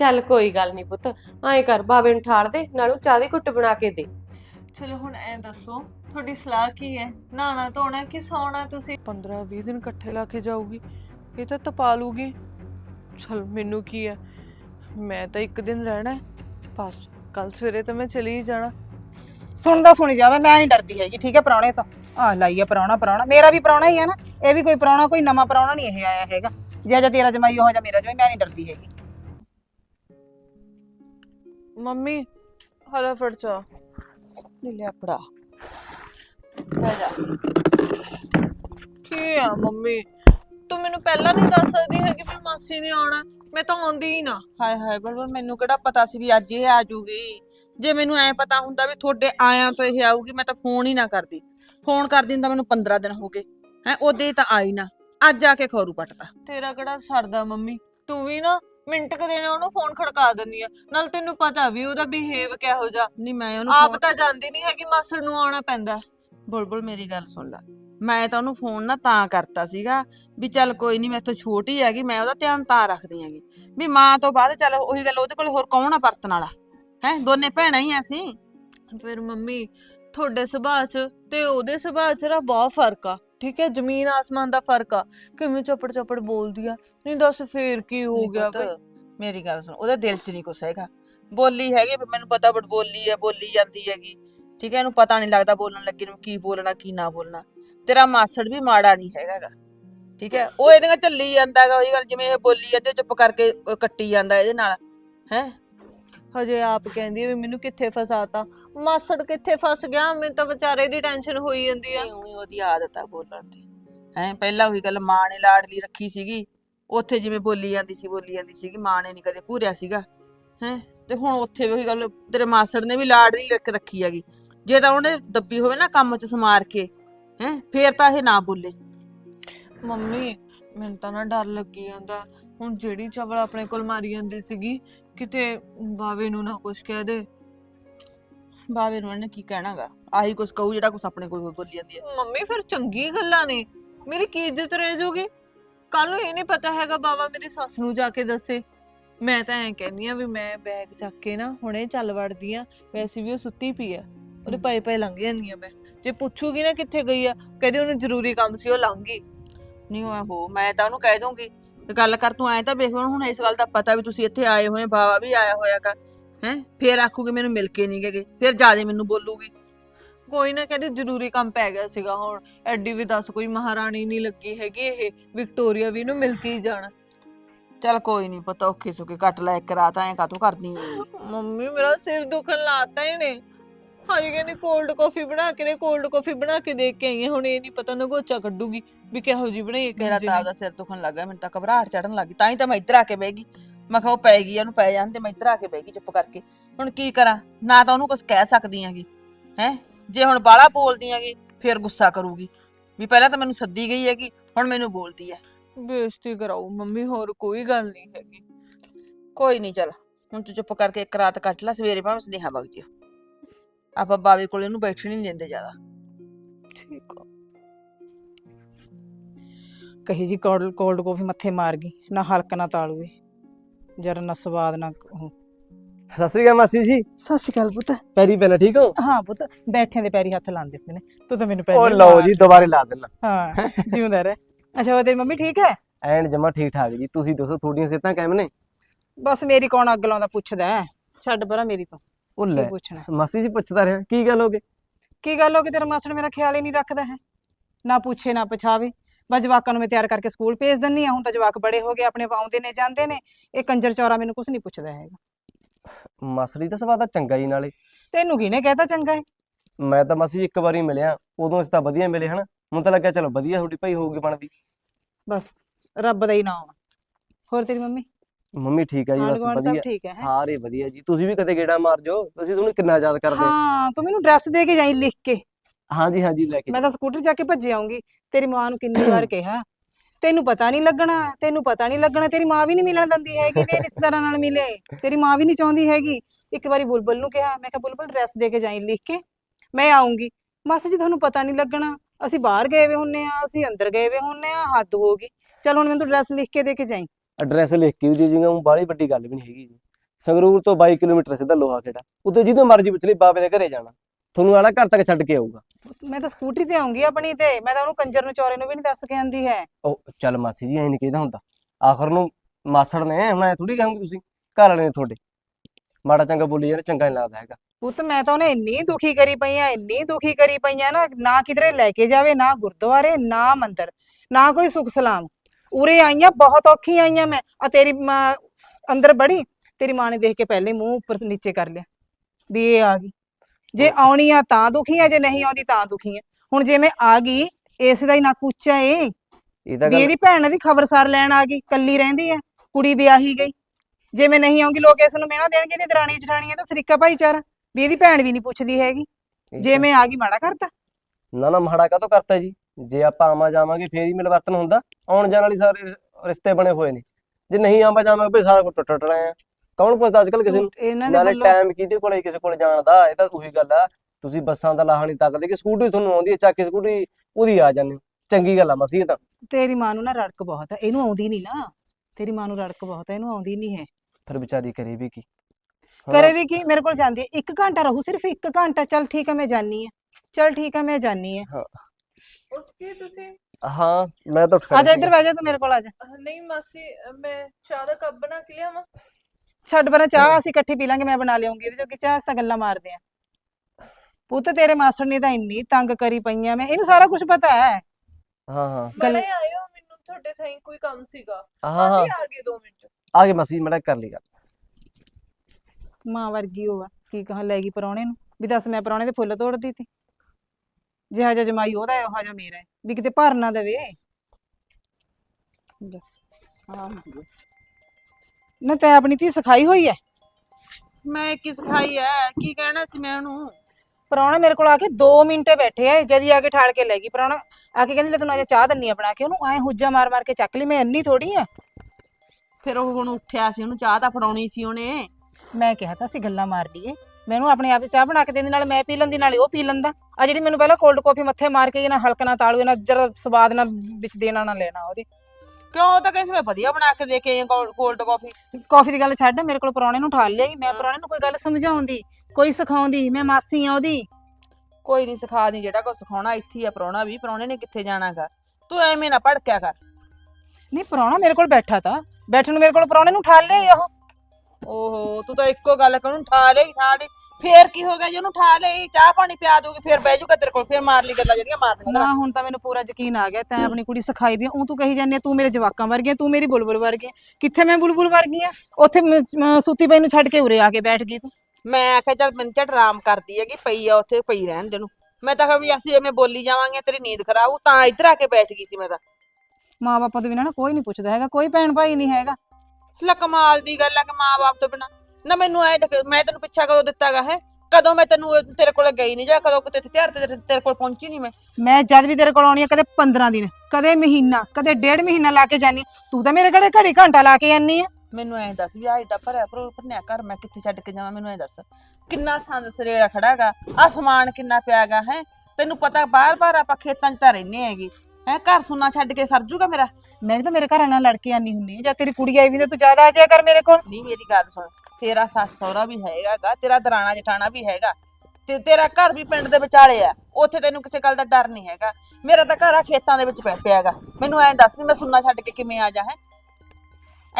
ਚੱਲ ਕੋਈ ਗੱਲ ਨਹੀਂ ਪੁੱਤ ਐਂ ਕਰ ਬਾਵੇ ਨੂੰ ਠਾਲ ਦੇ ਨਾਲੋਂ ਚਾਹ ਦੀ ਘੁੱਟ ਬਣਾ ਕੇ ਦੇ। ਚਲੋ ਹੁਣ ਐ ਦੱਸੋ ਤੁਹਾਡੀ ਸਲਾਹ ਕੀ ਹੈ ਨਹਾਣਾ ਧੋਣਾ ਕਿ ਸੌਣਾ ਤੁਸੀਂ? 15 20 ਦਿਨ ਇਕੱਠੇ ਲਾ ਕੇ ਜਾਊਗੀ ਇਹ ਤਾਂ ਤਪਾ ਲੂਗੀ ਚਲ ਮੈਨੂੰ ਕੀ ਹੈ ਮੈਂ ਤਾਂ ਇੱਕ ਦਿਨ ਰਹਿਣਾ ਹੈ ਬਸ ਕੱਲ ਸਵੇਰੇ ਤਾਂ ਮੈਂ ਚਲੀ ਹੀ ਜਾਣਾ। ਸੁਣਦਾ ਸੁਣੀ ਜਾਵੇ ਮੈਂ ਨਹੀਂ ਡਰਦੀ ਹੈਗੀ ਠੀਕ ਹੈ ਪ੍ਰਾਹੁਣੇ ਤੋਂ। ਆ ਲਾਈਏ ਪ੍ਰਾਹੁਣਾ ਪ੍ਰਾਹੁਣਾ ਮੇਰਾ ਵੀ ਪ੍ਰਾਹੁਣਾ ਹੀ ਹੈ ਨਾ ਇਹ ਵੀ ਕੋਈ ਪ੍ਰਾਹੁਣਾ ਕੋਈ ਨਵਾਂ ਪ੍ਰਾਹੁਣਾ ਨਹੀਂ ਇਹ ਆਇਆ ਹੈਗਾ। ਜੇ ਜਾਂ ਤੇਰਾ ਜਮਾਈ ਉਹ ਜਾਂ ਮੇਰਾ ਜਮਾਈ ਮੈਂ ਨਹੀਂ ਡਰਦੀ ਹੈਗੀ। ਮੰਮੀ ਹਲਾ ਫੜ ਚਾ। ਲੈ ਲਿਆ ਫੜਾ। ਬਹਿ ਜਾ। ਕੀ ਆ ਮੰਮੀ? ਤੂੰ ਮੈਨੂੰ ਪਹਿਲਾਂ ਨਹੀਂ ਦੱਸ ਸਕਦੀ ਹੈਗੀ ਵੀ ਮਾਸੀ ਨੇ ਆਉਣਾ। ਮੈਂ ਤਾਂ ਆਉਂਦੀ ਹੀ ਨਾ। ਹਾਏ ਹਾਏ ਬਲਬਲ ਮੈਨੂੰ ਕਿਹੜਾ ਪਤਾ ਸੀ ਵੀ ਅੱਜ ਇਹ ਆ ਜੂਗੀ। ਜੇ ਮੈਨੂੰ ਐ ਪਤਾ ਹੁੰਦਾ ਵੀ ਤੁਹਾਡੇ ਆਇਆਂ ਤੋਂ ਇਹ ਆਊਗੀ ਮੈਂ ਤਾਂ ਫੋਨ ਹੀ ਨਾ ਕਰਦੀ। ਫੋਨ ਕਰਦੀ ਹੁੰਦਾ ਮੈਨੂੰ 15 ਦਿਨ ਹੋ ਗਏ। ਹੈ ਉਹਦੇ ਤਾਂ ਆਈ ਨਾ। ਅੱਜ ਆ ਕੇ ਖੌਰੂ ਪੱਟਦਾ। ਤੇਰਾ ਕਿਹੜਾ ਸਰਦਾ ਮੰਮੀ? ਤੂੰ ਵੀ ਨਾ ਮਿੰਟ ਕ ਦੇਣੇ ਉਹਨੂੰ ਫੋਨ ਖੜਕਾ ਦਿੰਦੀ ਆ। ਨਾਲ ਤੈਨੂੰ ਪਤਾ ਵੀ ਉਹਦਾ ਬਿਹੇਵ ਕਿਹੋ ਜਿਹਾ। ਨਹੀਂ ਮੈਂ ਉਹਨੂੰ ਆਪ phone- ਤਾਂ ਜਾਂਦੀ ਨਹੀਂ ਹੈਗੀ ਮਾਸੜ ਨੂੰ ਆਉਣਾ ਪੈਂਦਾ। ਬੁਲਬੁਲ ਮੇਰੀ ਗੱਲ ਸੁਣ ਲੈ। ਮੈਂ ਤਾਂ ਉਹਨੂੰ ਫੋਨ ਨਾ ਤਾਂ ਕਰਤਾ ਸੀਗਾ ਵੀ ਚੱਲ ਕੋਈ ਨਹੀਂ ਮੈਥੋਂ ਛੋਟੀ ਹੈਗੀ ਮੈਂ ਉਹਦਾ ਧਿਆਨ ਤਾਂ ਰੱਖਦੀ ਹੈਗੀ। ਵੀ ਮਾਂ ਤੋਂ ਬਾਅਦ ਚੱਲ ਉਹੀ ਗੱਲ ਉਹਦੇ ਕੋਲ ਹੋਰ ਕੌਣ ਆ ਵਰਤਣ ਵਾਲਾ? ਹੈ ਦੋਨੇ ਭੈਣਾਂ ਹੀ ਆ ਅਸੀਂ। ਫਿਰ ਮੰਮੀ ਤੁਹਾਡੇ ਸੁਭਾਅ 'ਚ ਤੇ ਉਹਦੇ ਸੁਭਾਅ 'ਚ ਨਾ ਬਹੁਤ ਫ਼ਰਕ ਆ। ਠੀਕ ਹੈ ਜ਼ਮੀਨ ਆਸਮਾਨ ਦਾ ਫ਼ਰਕ ਆ। ਕਿਵੇਂ ਚਪੜ ਚਪੜ ਬੋਲਦੀ ਆ? ਨਹੀਂ ਦੱਸ ਫੇਰ ਕੀ ਹੋ ਨਹੀਂ ਗਿਆ ਪੁੱਤ, ਬਈ? ਮੇਰੀ ਗੱਲ ਸੁਣ ਉਹਦੇ ਦਿਲ 'ਚ ਨਹੀਂ ਕੁਛ ਹੈਗਾ। ਬੋਲੀ ਹੈਗੀ ਵੀ ਮੈਨੂੰ ਪਤਾ ਬਟ ਬੋਲੀ ਹੈ ਬੋਲੀ ਜਾਂਦੀ ਹੈਗੀ। ਠੀਕ ਹੈ ਇਹਨੂੰ ਪਤਾ ਨਹੀਂ ਲੱਗਦਾ ਬੋਲਣ ਲੱਗੀ ਨੂੰ ਕੀ ਬੋਲਣਾ ਕੀ ਨਾ ਬੋਲਣਾ। ਤੇਰਾ ਮਾਸੜ ਵੀ ਮਾੜਾ ਨਹੀਂ ਹੈਗਾਗਾ। ਠੀਕ ਹੈ ਉਹ ਇਹਦੇ ਨਾਲ ਚੱਲੀ ਜਾਂਦਾਗਾ ਉਹੀ ਗੱਲ ਜਿਵੇਂ ਇਹ ਬੋਲੀ ਜਾਂਦੇ ਚੁੱਪ ਕਰਕੇ ਉਹ ਕੱਟੀ ਜਾਂਦਾ ਇਹਦੇ ਨਾਲ। ਹੈ? ਹਜੇ ਆਪ ਕਹਿੰਦੀ ਆ ਵੀ ਮੈਨੂੰ ਕਿੱਥੇ ਫਸਾਤਾ। ਮਾਸੜ ਕਿੱਥੇ ਫਸ ਗਿਆ? ਮੈਨੂੰ ਤਾਂ ਵਿਚਾਰੇ ਦੀ ਟੈਨਸ਼ਨ ਹੋਈ ਜਾਂਦੀ ਆ। ਉਹੀ ਉਹਦੀ ਆਦਤ ਆ ਬੋਲਣ ਦੀ। ਹੈ ਪਹਿਲਾਂ ਉਹੀ ਗੱਲ ਮਾਂ ਨੇ ਲਾਡਲੀ ਰੱਖੀ ਸੀਗੀ। ਉੱਥੇ ਜਿਵੇਂ ਬੋਲੀ ਜਾਂਦੀ ਸੀ ਬੋਲੀ ਜਾਂਦੀ ਸੀਗੀ ਮਾਂ ਨੇ ਨਹੀਂ ਕਦੇ ਘੂਰਿਆ ਸੀਗਾ। ਹੈ ਤੇ ਹੁਣ ਉੱਥੇ ਵੀ ਉਹੀ ਗੱਲ ਤੇਰੇ ਮਾਸੜ ਨੇ ਵੀ ਲਾਡਲੀ ਰੱਖ ਰੱਖੀ ਹੈਗੀ। ਜੇ ਤਾਂ ਉਹਨੇ ਦੱਬੀ ਹੋਵੇ ਨਾ ਕੰਮ 'ਚ ਸਮਾਰ ਕੇ ਹੈ ਫੇਰ ਤਾਂ ਇਹ ਨਾ ਬੋਲੇ। ਮੰਮੀ ਮੈਨੂੰ ਤਾਂ ਨਾ ਡਰ ਲੱਗੀ ਜਾਂਦਾ। ਹੁਣ ਜਿਹੜੀ ਚਵਲ ਆਪਣੇ ਕੋਲ ਮਾਰੀ ਜਾਂਦੀ ਸੀਗੀ ਕਿਤੇ ਬਾਵੇ ਨੂੰ ਨਾ ਕੁਛ ਕਹਿ ਦੇ। ਬਾਵੇ ਨੂੰ ਉਹਨੇ ਕੀ ਕਹਿਣਾਗਾ? ਆਹੀ ਕੁਛ ਕਹੂ ਜਿਹੜਾ ਕੁਛ ਆਪਣੇ ਕੋਲ ਬੋਲੀ ਜਾਂਦੀ ਹੈ। ਮੰਮੀ ਫਿਰ ਚੰਗੀ ਗੱਲਾਂ ਨੇ। ਮੇਰੀ ਕੀ ਇੱਜ਼ਤ ਰਹਿ ਜਾਊਗੀ ਕੱਲ ਨੂੰ ਇਹ ਨਹੀਂ ਪਤਾ ਹੈਗਾ ਬਾਬਾ ਮੇਰੀ ਸੱਸ ਨੂੰ ਜਾ ਕੇ ਦੱਸੇ। ਮੈਂ ਤਾਂ ਐਂ ਕਹਿੰਦੀ ਆ ਵੀ ਮੈਂ ਬੈਗ ਚੱਕ ਕੇ ਨਾ ਹੁਣੇ ਚੱਲ ਵੜਦੀ ਆ ਵੈਸੇ ਵੀ ਉਹ ਸੁੱਤੀ ਪਈ ਆ। ਉਹਦੇ ਪਏ ਪਏ ਲੰਘ ਜਾਂਦੀ ਆ ਮੈਂ। ਜੇ ਪੁੱਛੂਗੀ ਨਾ ਕਿੱਥੇ ਗਈ ਆ ਕਹਿੰਦੀ ਉਹਨੂੰ ਜ਼ਰੂਰੀ ਕੰਮ ਸੀ ਉਹ ਲੰਘ ਗਈ। ਨਹੀਂ ਉਹ ਮੈਂ ਤਾਂ ਉਹਨੂੰ ਕਹਿ ਦੂੰਗੀ ਤੇ ਗੱਲ ਕਰ ਤੂੰ ਐਂ ਤਾਂ ਵੇਖ ਹੁਣ ਇਸ ਗੱਲ ਦਾ ਪਤਾ ਵੀ ਤੁਸੀਂ ਇੱਥੇ ਆਏ ਹੋਏ ਬਾਵਾ ਵੀ ਆਇਆ ਹੋਇਆਗਾ ਹੈ? ਫੇਰ ਆਖੂਗੀ ਮੈਨੂੰ ਮਿਲ ਕੇ ਨਹੀਂ ਗਏ ਫਿਰ ਜਿਆਦੇ ਮੈਨੂੰ ਬੋਲੂਗੀ। ਕੋਈ ਨਾ ਕਹਿੰਦੀ ਜ਼ਰੂਰੀ ਕੰਮ ਪੈ ਗਿਆ ਸੀਗਾ ਹੁਣ ਐਡੀ ਵੀ ਦੱਸ ਕੋਈ ਮਹਾਰਾਣੀ ਨਹੀਂ ਲੱਗੀ ਹੈਗੀ ਇਹ ਵਿਕਟੋਰੀਆ ਵੀ ਇਹਨੂੰ ਮਿਲ ਕੇ ਹੀ ਜਾਣਾ। ਚੱਲ ਕੋਈ ਨਹੀਂ ਪਤਾ ਔਖੇ ਸੁਖੇ ਕੱਟ ਲੈ ਇੱਕ ਰਾਤ ਐਂ ਕਾਤੋਂ ਕਰਦੀ? ਮੰਮੀ ਮੇਰਾ ਸਿਰ ਦੁਖਣ ਲਾਤਾ ਇਹਨੇ। ਹਾਏ ਕਹਿੰਦੀ ਕੋਲਡ ਕਾਫੀ ਬਣਾ ਕੇ ਦੇ ਕੋਲਡ ਕਾਫੀ ਬਣਾ ਕੇ ਦੇ ਕੇ ਆਈ ਹਾਂ ਹੁਣ ਇਹ ਨਹੀਂ ਪਤਾ ਨਗੋਚਾ ਕੱਢੂਗੀ। ਵੀ ਕਿਹੋ ਜੀ ਬਣਾਈ ਹੈ ਮੇਰਾ ਤਾਂ ਆਪਦਾ ਸਿਰ ਦੁਖਣ ਲੱਗਾ ਮੈਨੂੰ ਤਾਂ ਘਬਰਾਹਟ ਚੜਨ ਲੱਗੀ ਤਾਂ ਹੀ ਤਾਂ ਮੈਂ ਇੱਧਰ ਆ ਕੇ ਬਹਿ ਗਈ। ਮੈਂ ਕਿਹਾ ਉਹ ਪੈ ਗਈ ਉਹਨੂੰ ਪੈ ਜਾਣ ਤੇ ਮੈਂ ਇੱਧਰ ਆ ਕੇ ਬਹਿ ਗਈ ਚੁੱਪ ਕਰਕੇ। ਹੁਣ ਕੀ ਕਰਾਂ? ਨਾ ਤਾਂ ਉਹਨੂੰ ਕੁਝ ਕਹਿ ਸਕਦੀ ਆਂਗੀ ਹੈ? ਜੇ ਹੁਣ ਬਾਲਾ ਬੋਲਦੀ ਆਂਗੀ ਫਿਰ ਗੁੱਸਾ ਕਰੂਗੀ। ਵੀ ਪਹਿਲਾਂ ਤਾਂ ਮੈਨੂੰ ਸੱਦੀ ਗਈ ਹੈਗੀ ਹੁਣ ਮੈਨੂੰ ਬੋਲਦੀ ਹੈ। ਬੇਇੱਜ਼ਤੀ ਕਰਾਓ ਮੰਮੀ ਹੋਰ ਕੋਈ ਗੱਲ ਨਹੀਂ ਹੈਗੀ। ਕੋਈ ਨਹੀਂ ਚੱਲ। ਹੁਣ ਤੂੰ ਚੁੱਪ ਕਰਕੇ ਇੱਕ ਰਾਤ ਕੱਟ ਲੈ ਸਵੇਰੇ ਭਾਵੇਂ ਸੁਨੇਹਾ ਵਗ ਜਿਓ। ਆਪਾਂ ਬਾਵੇ ਕੋਲ ਇਹਨੂੰ ਬੈਠਣ ਨਹੀਂ ਦਿੰਦੇ ਜ਼ਿਆਦਾ। ਠੀਕ ਆ। ਕਹੀ ਜੀ ਕੋਲਡ ਕੋਲਡ ਕਾਫੀ ਮੱਥੇ ਮਾਰ ਗਈ ਨਾ ਹਲਕ ਨਾ ਤਾਲੂਏ ਜਰ ਨਾ ਸਵਾਦ ਨਾ ਉਹ। ਸਤਿ ਸ੍ਰੀ ਅਕਾਲ ਮਾਸੀ ਜੀ। ਸਤਿ ਸ਼੍ਰੀ ਅਕਾਲ ਪੁੱਤ। ਪੈਰੀ ਪਹਿਲਾਂ ਠੀਕ ਹੋ? ਹਾਂ ਪੁੱਤ ਬੈਠਿਆਂ ਦੇ ਪੈਰੀ ਹੱਥ ਲਾਉਂਦੇ ਹੁੰਦੇ ਨੇ ਤੂੰ ਤਾਂ ਮੈਨੂੰ ਉਹ ਪਹਿਲਾਂ ਲਓ ਜੀ ਦੁਬਾਰੇ ਲਾ ਦੇਣਾ ਹਾਂ ਜਿਉਂਦਾ ਰਹਿ। ਅੱਛਾ ਉਹ ਤੇਰੀ ਮੰਮੀ ਠੀਕ ਹੈ? ਐਨ ਜਮਾ ਠੀਕ ਠਾਕ ਜੀ ਤੁਸੀਂ ਦੱਸੋ ਤੁਹਾਡੀਆਂ ਸਿਹਤਾਂ ਕਿਵੇਂ ਨੇ? ਬਸ ਮੇਰੀ ਕੌਣ ਅੱਗ ਲਾਉਂਦਾ ਪੁੱਛਦਾ ਹੈ। ਛੱਡ ਪਰਾਂ ਮੇਰੀ ਤੋਂ ਉਹ ਕੀ ਲੈ ਪੁੱਛਣਾ? ਮਾਸੀ ਜੀ ਪੁੱਛਦਾ ਰਿਹਾ ਕੀ ਗੱਲ ਹੋ ਗਈ? ਕੀ ਗੱਲ ਹੋ ਗਈ ਤੇਰਾ ਮਾਸੜ ਮੇਰਾ ਖਿਆਲ ਹੀ ਨਹੀਂ ਰੱਖਦਾ ਹੈ। ਨਾ ਪੁੱਛੇ ਨਾ ਪਛਾਵੇ। ਬਸ ਜਵਾਕਾਂ ਨੂੰ ਮੈਂ ਤਿਆਰ ਕਰਕੇ ਸਕੂਲ ਭੇਜ ਦਿੰਨੀ ਆ ਹੁਣ ਤਾਂ ਜਵਾਕ ਬੜੇ ਹੋ ਗਏ ਆਪਣੇ ਆਉਂਦੇ ਨੇ ਜਾਂਦੇ ਨੇ ਇਹ ਕੰਜਰ ਚੌਰਾ ਮੈਨੂੰ ਕੁਝ ਨਹੀਂ ਪੁੱਛਦਾ ਹੈਗਾ। ਮਾਸੜੀ ਦਾ ਸੁਭਾਅ ਤਾਂ ਚੰਗਾ ਜੀ ਨਾਲੇ। ਤੈਨੂੰ ਕਿਹਨੇ ਕਹਿਤਾ ਚੰਗਾ ਹੈ ਮੈਂ ਤਾਂ ਮਾਸੀ ਇੱਕ ਵਾਰੀ ਮਿਲਿਆ ਉਦੋਂ ਅਸੀਂ ਤਾਂ ਵਧੀਆ ਮਿਲੇ ਹਨਾ ਹੁਣ ਤਾਂ ਲੱਗਿਆ ਚਲੋ ਵਧੀਆ ਤੁਹਾਡੀ ਭਾਈ ਹੋਊਗੀ ਬਣਦੀ। ਬਸ ਰੱਬ ਦਾ ਹੀ ਨਾਮ ਆ। ਹੋਰ ਤੇਰੀ ਮੰਮੀ? ਮੰਮੀ ਠੀਕ ਆ ਜੀ ਆਂਢ ਬਸ ਗੁਆਂਢ ਸਭ ਵਧੀਆ। ਠੀਕ ਹੈ ਹੈਂ? ਸਾਰੇ ਵਧੀਆ ਜੀ ਤੁਸੀਂ ਵੀ ਕਦੇ ਗੇੜਾ ਮਾਰ ਜਾਓ ਤੁਸੀਂ ਤੁਹਾਨੂੰ ਕਿੰਨਾ ਯਾਦ ਕਰਦੇ ਹਾਂ? ਤੂੰ ਮੈਨੂੰ ਡਰੈਸ ਦੇ ਕੇ ਜਾਈ ਲਿਖ ਕੇ। ਹਾਂਜੀ ਹਾਂਜੀ ਲੈ ਕੇ ਮੈਂ ਤਾਂ ਸਕੂਟਰ ਜਾ ਕੇ ਭੱਜ ਆਉਂਗੀ ਤੇਰੀ ਮਾਂ ਨੂੰ ਕਿੰਨੀ ਵਾਰ ਕਿਹਾ। ਤੈਨੂੰ ਪਤਾ ਨਹੀਂ ਲੱਗਣਾ ਤੈਨੂੰ ਪਤਾ ਨਹੀਂ ਲੱਗਣਾ ਤੇਰੀ ਮਾਂ ਵੀ ਨਹੀਂ ਮਿਲਣ ਦਿੰਦੀ ਹੈਗੀ ਵੀ ਇਹ ਰਿਸ਼ਤੇਦਾਰਾਂ ਨਾਲ ਮਿਲੇ। ਤੇਰੀ ਮਾਂ ਵੀ ਨਹੀਂ ਚਾਹੁੰਦੀ ਹੈਗੀ। ਇੱਕ ਵਾਰੀ ਬੁਲਬੁਲ ਨੂੰ ਕਿਹਾ ਮੈਂ ਕਿਹਾ ਬੁਲਬੁਲ ਡਰੈਸ ਦੇ ਕੇ ਜਾਈ ਲਿਖ ਕੇ। ਮੈਂ ਆਉਂਗੀ ਮਾਸੀ ਜੀ ਤੁਹਾਨੂੰ ਪਤਾ ਨਹੀਂ ਲੱਗਣਾ। ਅਸੀਂ ਬਾਹਰ ਗਏ ਵੇ ਹੁੰਨੇ ਆ ਅਸੀਂ ਅੰਦਰ ਗਏ ਵੇ ਹੁੰਨੇ ਆ ਹੱਦ ਹੋ ਗਈ। ਚਲ ਹੁਣ ਮੈਨੂੰ ਡਰੈਸ ਲਿਖ ਕੇ ਦੇ ਕੇ ਜਾਈ। ਐਡਰੈਸ ਲਿਖ ਕੇ ਵੀ ਦੇ ਜੂਗਾ ਉਹ ਬਾਹਲੀ ਵੱਡੀ ਗੱਲ ਵੀ ਨਹੀਂ ਹੈਗੀ ਜੀ। ਸੰਗਰੂਰ ਤੋਂ 22 ਕਿਲੋਮੀਟਰ ਸਿੱਧਾ ਲੋਹਾ ਖੇੜਾ। ਉਦੋਂ ਜਿਹਦੋਂ ਮਰਜ਼ੀ ਪੁੱਛ ਲਈ ਬਾਬੇ ਦੇ ਘਰੇ ਜਾਣਾ। ਤੁਹਾਨੂੰ ਆਣਾ ਘਰ ਤੱਕ ਛੱਡ ਕੇ ਆਊਗਾ। ਮੈਂ ਤਾਂ ਸਕੂਟਰੀ ਤੇ ਆਉਂਗੀ ਆਪਣੀ ਤੇ ਮੈਂ ਤਾਂ ਉਹਨੂੰ ਕੰਜਰ ਨੂੰ ਚੌਰੇ ਨੂੰ ਵੀ ਨਹੀਂ ਦੱਸ ਕੇ ਆਂਦੀ ਹੈ। ਉਹ ਚੱਲ ਮਾਸੀ ਜੀ ਐਂ ਨਹੀਂ ਕਹਿੰਦਾ ਹੁੰਦਾ। ਆਖਰ ਨੂੰ ਮਾਸੜ ਨੇ ਹੁਣ ਐ ਥੋੜੀ ਕਹਾਂਗੇ ਤੁਸੀਂ ਘਰ ਵਾਲੇ ਨੇ ਤੁਹਾਡੇ। ਮਾੜਾ ਚੰਗਾ ਬੋਲੀ ਯਾਰ ਚੰਗਾ ਨਹੀਂ ਲੱਗਦਾ ਹੈਗਾ। ਪੁੱਤ ਮੈਂ ਤਾਂ ਉਹਨੇ ਇੰਨੀ ਦੁਖੀ ਕਰੀ ਪਈਆਂ ਇੰਨੀ ਦੁਖੀ ਕਰੀ ਪਈਆਂ ਨਾ ਨਾ ਕਿਧਰੇ ਲੈ ਕੇ ਜਾਵੇ ਨਾ ਗੁਰਦੁਆਰੇ ਨਾ ਮੰਦਰ ਨਾ ਕੋਈ ਸੁਖ ਸਲਾਮ ਉਰੇ ਆਈਆਂ ਬਹੁਤ ਔਖੀ ਆਈਆਂ ਮੈਂ। ਆ ਤੇਰੀ ਮਾਂ ਅੰਦਰ ਬੜੀ ਤੇਰੀ ਮਾਂ ਨੇ ਦੇਖ ਕੇ ਪਹਿਲੇ ਮੂੰਹ ਉੱਪਰ ਨੀਚੇ ਕਰ ਲਿਆ ਵੀ ਇਹ ਆ ਗਈ। ਜੇ ਆਉਣੀ ਆ ਤਾਂ ਦੁਖੀ ਆ ਜੇ ਨਹੀਂ ਆਉਂਦੀ ਤਾਂ ਦੁਖੀ ਆ। ਹੁਣ ਜੇ ਮੈਂ ਆ ਗਈ ਇਸ ਦਾ ਹੀ ਨਾ ਉੱਚਾ ਏ ਇਹ ਤਾਂ ਵੀ ਗੱਲ ਇਹਦੀ ਭੈਣ ਦੀ ਖਬਰਸਾਰ ਲੈਣ ਆ ਗਈ ਕੱਲੀ ਰਹਿੰਦੀ ਐ ਕੁੜੀ ਵਿਆਹੀ ਗਈ। ਜੇ ਮੈਂ ਨਹੀਂ ਆਉਂਗੀ ਲੋਕ ਇਸ ਨੂੰ ਮਿਹਣਾ ਦੇਣਗੇ ਤੇ ਦਰਾਣੀ ਜਠਾਣੀ ਤਾਂ ਸਰੀਕਾ ਭਾਈਚਾਰਾ। ਵੀ ਇਹਦੀ ਭੈਣ ਵੀ ਨਹੀਂ ਪੁੱਛਦੀ ਹੈਗੀ। ਇਹ ਜੇ ਤਾਂ- ਮੈਂ ਆ ਗਈ ਮਾੜਾ ਕਰਤਾ। ਨਾ ਨਾ ਮਾੜਾ ਕਾਹਤੋਂ ਕਰਤਾ ਜੀ? ਜੇ ਆਪਾਂ ਆਵਾਂ ਜਾਵਾਂਗੇ ਫੇਰ ਹੀ ਮਿਲਵਰਤਨ ਹੁੰਦਾ। ਆਉਣ ਜਾਣ ਵਾਲੀ ਸਾਰੇ ਰਿਸ਼ਤੇ ਬਣੇ ਹੋਏ ਨੇ। ਜੇ ਨਹੀਂ ਆਵਾਂ ਜਾਵਾਂਗੇ ਵੀ ਸਾਰਾ ਕੁਝ ਟੁੱਟ ਟੁੱਟ ਰਹੇ ਆ। ਕੌਣ ਪੁੱਛਦਾ ਅੱਜਕੱਲ ਕਿਸੇ ਨੂੰ? ਇਹਨਾਂ ਦੇ ਨਾਲੇ ਵੱਲੋਂ ਟਾਈਮ ਕਿਹਦੇ ਕੋਲੇ ਕਿਸੇ ਕੋਲ ਜਾਣ ਦਾ? ਇਹ ਤਾਂ ਉਹੀ ਗੱਲ ਆ। ਤੁਸੀਂ ਬੱਸਾਂ ਦਾ ਲਾਹਾ ਨਹੀਂ ਤੱਕਦੇ ਕਿ ਸਕੂਟਰੀ ਤੁਹਾਨੂੰ ਆਉਂਦੀ ਹੈ ਚੱਕ ਕੇ ਸਕੂਟਰੀ ਉਹਦੀ ਆ ਜਾਂਦੇ ਹੋ। ਚੰਗੀ ਗੱਲ ਆ ਮਸੀ ਇਹ ਤਾਂ। ਤੇਰੀ ਮਾਂ ਨੂੰ ਨਾ ਰੜਕ ਬਹੁਤ ਹੈ ਇਹਨੂੰ ਆਉਂਦੀ ਨਹੀਂ ਨਾ। ਤੇਰੀ ਮਾਂ ਨੂੰ ਰੜਕ ਬਹੁਤ ਹੈ ਇਹਨੂੰ ਆਉਂਦੀ ਨਹੀਂ ਹੈ। ਫਿਰ ਵਿਚਾਰੀ ਕਰੇ ਵੀ ਕੀ? ਕਰੇ ਵੀ ਕੀ? ਮੇਰੇ ਕੋਲ ਜਾਂਦੀ ਹੈ। ਇੱਕ ਘੰਟਾ ਰਹੂ ਸਿਰਫ ਇੱਕ ਘੰਟਾ। ਚੱਲ ਠੀਕ ਹੈ ਮੈਂ ਜਾਨੀ ਆ ਚੱਲ ਠੀਕ ਹੈ ਮੈਂ ਜਾਨੀ ਆ ਉੱਠ ਕੇ ਤੁਸੀਂ? ਹਾਂ ਮੈਂ ਤਾਂ ਉੱਠ ਆ ਜਾ ਇੱਧਰ ਬਹਿ ਜਾ ਤੂੰ ਮੇਰੇ ਕੋਲ ਆ ਜਾ। ਅਹ ਨਹੀਂ ਮਾਸੀ ਅਹ ਮੈਂ ਚਾਹ ਦਾ ਕੱਪ ਬਣਾ ਕੇ ਲਿਆਵਾਂ। ਛੱਡ ਪਰਾਂ ਚਾਹ ਅਸੀਂ ਇਕੱਠੀ ਪੀ ਲਾਂਗੇ ਮੈਂ ਬਣਾ ਲਿਆਉਂਗੀ ਇਹਦੇ ਜੋਗੀ ਚਾਹ ਅਸੀਂ ਤਾਂ ਗੱਲਾਂ ਮਾਰਦੇ ਆ ਪੁੱਤ ਤੇਰੇ ਮਾਸਟਰ ਨੇ ਤਾਂ ਇੰਨੀ ਤੰਗ ਕਰੀ ਪਈਆਂ ਮੈਂ ਇਹਨੂੰ ਸਾਰਾ ਕੁਝ ਪਤਾ ਹੈ। ਹਾਂ ਹਾਂ। ਗੱਲ- ਆਇਓ ਮੈਨੂੰ ਤੁਹਾਡੇ ਥਾਈ ਕੋਈ ਕੰਮ ਸੀਗਾ। ਹਾਂ ਹਾਂ। ਆ ਗਏ 2 ਮਿੰਟ। ਆ ਗਏ ਮਸੀ ਮੜਾ ਕਰ ਲਈ ਗੱਲ। ਮਾਂ ਵਰਗੀ ਹੋਵਾ ਕੀ ਕਹਾਂ ਲੈ ਗਈ ਪਰੌਣੇ ਨੂੰ। ਵੀ ਦੱਸ ਮੈਂ ਪਰੌਣੇ ਦੇ ਫੁੱਲ ਤੋੜਦੀ ਤੀ ਜਿਹਾ ਜਿਹਾ ਜਮਾਈ ਉਹਦਾ ਹੈ ਉਹੋ ਜਿਹਾ ਮੇਰਾ ਹੈ। ਵੀ ਕਿਤੇ ਭਰ ਨਾ ਦੇਵੇ। ਨਾ ਤੈਂ ਆਪਣੀ ਧੀ ਸਿਖਾਈ ਹੋਈ ਹੈ ਮੈਂ ਕੀ ਸਿਖਾਈ ਐ? ਕੀ ਕਹਿਣਾ ਸੀ ਮੈਂ ਉਹਨੂੰ? ਪਰੌਣਾ ਮੇਰੇ ਕੋਲ ਆ ਕੇ 2 ਮਿੰਟੇ ਬੈਠੇ ਆ ਜਦੀ ਆ ਕੇ ਠਾਲ ਕੇ ਲੈ ਗਈ। ਪਰੌਣਾ ਆ ਕੇ ਕਹਿੰਦੀ ਲੈ ਤੈਨੂੰ ਅੱਜ ਚਾਹ ਦੰਨੀ ਆ ਬਣਾ ਕੇ। ਉਹਨੂੰ ਐ ਹੁੱਜਾ ਮਾਰ ਮਾਰ ਕੇ ਚੱਕ ਲਈ ਮੈਂ ਇੰਨੀ ਥੋੜੀ ਆ ਫਿਰ ਉਹ ਹੁਣ ਉੱਠਿਆ ਸੀ ਉਹਨੂੰ ਚਾਹ ਤਾਂ ਫੜਾਉਣੀ ਸੀ ਉਹਨੇ। ਮੈਂ ਕਿਹਾ ਤਾਂ ਸੀ ਗੱਲਾਂ ਮਾਰ ਲਈਏ। ਮੈਨੂੰ ਆਪਣੇ ਆਪ ਹੀ ਚਾਹ ਬਣਾ ਕੇ ਦੇਣ ਦੀ ਨਾਲ ਮੈਂ ਪੀ ਲੈਂਦੀ ਨਾਲੇ ਉਹ ਪੀ ਲੈਂਦਾ। ਆ ਜਿਹੜੀ ਮੈਨੂੰ ਪਹਿਲਾਂ ਕੋਲਡ ਕਾਫੀ ਮੱਥੇ ਮਾਰ ਕੇ ਨਾ ਹਲਕ ਨਾ ਤਾਲੂ ਨਾ ਜਰਾ ਸਵਾਦ ਨਾ ਵਿੱਚ ਦੇਣਾ ਨਾ ਲੈਣਾ ਉਹਦੇ। ਕਿਉਂ? ਉਹ ਤਾਂ ਕਹਿੰਦੀ ਮੈਂ ਵਧੀਆ ਬਣਾ ਕੇ ਦੇ ਕੇ ਆਈ ਕੋਲਡ ਕਾਫੀ। ਕਾਫੀ ਦੀ ਗੱਲ ਛੱਡ ਮੇਰੇ ਕੋਲ ਪਰੌਣੇ ਨੂੰ ਠਾਲ ਲਿਆਈ। ਮੈਂ ਪਰੌਣੇ ਨੂੰ ਕੋਈ ਗੱਲ ਸਮਝਾਉਂਦੀ ਕੋਈ ਸਿਖਾਉਂਦੀ ਮੈਂ ਮਾਸੀ ਆ ਉਹਦੀ। ਕੋਈ ਨਹੀਂ ਸਿਖਾ ਦੀ ਜਿਹੜਾ ਕੋ ਸਿਖਾਉਣਾ ਇੱਥੇ ਆ ਪ੍ਰਾਹੁਣਾ ਵੀ ਪ੍ਰਾਹੁਣੇ ਨੇ ਕਿੱਥੇ ਜਾਣਾਗਾ ਤੂੰ ਐਵੇਂ ਨਾ ਭੜਕਿਆ ਕਰ। ਨਹੀਂ ਪਰੌਣਾ ਮੇਰੇ ਕੋਲ ਬੈਠਾ ਤਾਂ। ਬੈਠਣ ਨੂੰ ਮੇਰੇ ਕੋਲ ਪਰੌਣੇ ਨੂੰ ਠਾਲ ਲਿਆਈ ਉਹ। ਓਹੋ ਤੂੰ ਤਾਂ ਇੱਕੋ ਗੱਲ ਕਰੂੰ ਠਾ ਲਈ ਠਾ ਲਈ ਫੇਰ ਕੀ ਹੋ ਗਿਆ ਜੇ ਉਹਨੂੰ ਠਾ ਲਈ ਚਾਹ ਪਾਣੀ ਪਿਆ ਦੂਗੀ ਫੇਰ ਬਹਿ ਜਾਊਗਾ ਤੇਰੇ ਕੋਲ ਫੇਰ ਮਾਰ ਲਈ ਗੱਲਾਂ ਜਿਹੜੀਆਂ ਮਾਰਦੀਆਂ ਨਾ ਹੁਣ ਤਾਂ ਮੈਨੂੰ ਪੂਰਾ ਯਕੀਨ ਆ ਗਿਆ ਤੈਂ ਆਪਣੀ ਕੁੜੀ ਸਿਖਾਈ ਵੀ ਉਹ ਤੂੰ ਕਹੀ ਜਾਂਦੀ ਆ, ਤੂੰ ਮੇਰੇ ਜਵਾਕਾਂ ਵਰਗੀ ਆ, ਤੂੰ ਮੇਰੀ ਬੁਲਬੁਲ ਵਰਗੀ ਆ। ਕਿੱਥੇ ਮੈਂ ਬੁਲਬੁਲ ਵਰਗੀ ਆ? ਉੱਥੇ ਮ- ਮ- ਸੁੱਤੀ ਪਈ ਨੂੰ ਛੱਡ ਕੇ ਉਰੇ ਆ ਕੇ ਬੈਠ ਗਈ ਤੂੰ। ਮੈਂ ਆਖਿਆ ਚੱਲ ਮੈਨੂੰ ਝਟ ਆਰਾਮ ਕਰਦੀ ਹੈਗੀ ਪਈ ਆ ਉੱਥੇ ਪਈ ਰਹਿਣ ਦੇ ਨੂੰ ਮੈਂ ਤਾਂ ਕਿਹਾ ਵੀ ਅਸੀਂ ਐਵੇਂ ਬੋਲੀ ਜਾਵਾਂਗੇ ਤੇਰੀ ਨੀਂਦ ਖਰਾਬ ਹੋਊ ਤਾਂ ਇੱਧਰ ਆ ਕੇ ਬੈਠ ਗਈ ਸੀ ਮੈਂ ਤਾਂ। ਮਾਂ ਬਾਪਾਂ ਤੋਂ ਬਿਨਾਂ ਨਾ ਕੋਈ ਨਹੀਂ ਪੁੱਛਦਾ ਹੈਗਾ ਕੋਈ ਭੈਣ ਭਾਈ ਨਹੀਂ ਹੈਗਾ। ਲੈ ਕਮਾਲ ਦੀ ਗੱਲ ਆ ਕਿ ਮਾਂ-ਬਾਪ ਤੋਂ ਬਿਨਾ। ਨਾ ਮੈਨੂੰ ਐ ਮੈਂ ਤੈਨੂੰ ਪਿੱਛਾ ਕਦੋਂ ਦਿੱਤਾਗਾ ਹੈ? ਕਦੋਂ ਮੈਂ ਤੈਨੂੰ ਤੇਰੇ ਕੋਲ ਗਈ ਨਹੀਂ ਜਾਂ ਕਦੋਂ ਕਿਤੇ ਤਿਆਰ ਤੇ ਤੇਰੇ ਕੋਲ ਪਹੁੰਚੀ ਨਹੀਂ ਮੈਂ? ਮੈਂ ਜਦ ਵੀ ਤੇਰੇ ਕੋਲ ਆਉਣੀ ਆ ਕਦੇ 15 ਦਿਨ ਕਦੇ ਮਹੀਨਾ ਕਦੇ ਡੇਢ ਮਹੀਨਾ ਲਾ ਕੇ ਜਾਨੀ। ਤੂੰ ਤਾਂ ਮੇਰੇ ਘਰੇ ਘੜੀ ਘੰਟਾ ਲਾ ਕੇ ਜਾਨੀ ਆ। ਮੈਨੂੰ ਐਂ ਦੱਸ ਵੀ ਆ ਏਡਾ ਭਰਿਆ ਭਰੋ ਭਰਨਿਆ ਘਰ ਮੈਂ ਕਿੱਥੇ ਛੱਡ ਕੇ ਜਾਵਾਂ ਮੈਨੂੰ ਐਂ ਦੱਸ। ਕਿੰਨਾ ਸੰਦ ਸਰੇੜਾ ਖੜਾਗਾ ਆ ਸਮਾਨ ਕਿੰਨਾ ਪਿਆਗਾ ਹੈ? ਤੈਨੂੰ ਪਤਾ ਬਾਰ-ਬਾਰ ਆਪਾਂ ਖੇਤਾਂ 'ਚ ਤਾਂ ਰਹਿੰਦੇ ਹੈਗੇ। ਹੈ ਘਰ ਸੁਣਾ ਛੱਡ ਕੇ ਸਰ ਜੂਗਾ ਮੇਰਾ? ਮੈਂ ਵੀ ਤਾਂ ਮੇਰੇ ਘਰ ਨਾਲ ਲੜ ਕੇ ਆਨੀ ਹੁੰਨੀ ਆ ਜਾਂ ਤੇਰੀ ਕੁੜੀ ਆਈ ਵੀ ਤਾਂ ਤੂੰ ਜ਼ਿਆਦਾ ਆ ਜਾਇਆ ਕਰ ਮੇਰੇ ਕੋਲ। ਨਹੀਂ ਮੇਰੀ ਗੱਲ ਸੁਣ। ਤੇਰਾ ਸੱਸ ਸਹੁਰਾ ਵੀ ਹੈਗਾਗਾ ਤੇਰਾ ਦਰਾਣਾ ਜਠਾਣਾ ਵੀ ਹੈਗਾ ਤੇ ਤੇਰਾ ਘਰ ਵੀ ਪਿੰਡ ਦੇ ਵਿਚਾਲੇ ਆ ਉੱਥੇ ਤੈਨੂੰ ਕਿਸੇ ਗੱਲ ਦਾ ਡਰ ਨਹੀਂ ਹੈਗਾ। ਮੇਰਾ ਤਾਂ ਘਰ ਆ ਖੇਤਾਂ ਦੇ ਵਿੱਚ ਪੈ ਪਿਆਗਾ। ਮੈਨੂੰ ਐਂ ਦੱਸ ਵੀ ਮੈਂ ਸੁਣਨਾ ਛੱਡ ਕੇ ਕਿਵੇਂ ਆ ਜਾ ਹੈ?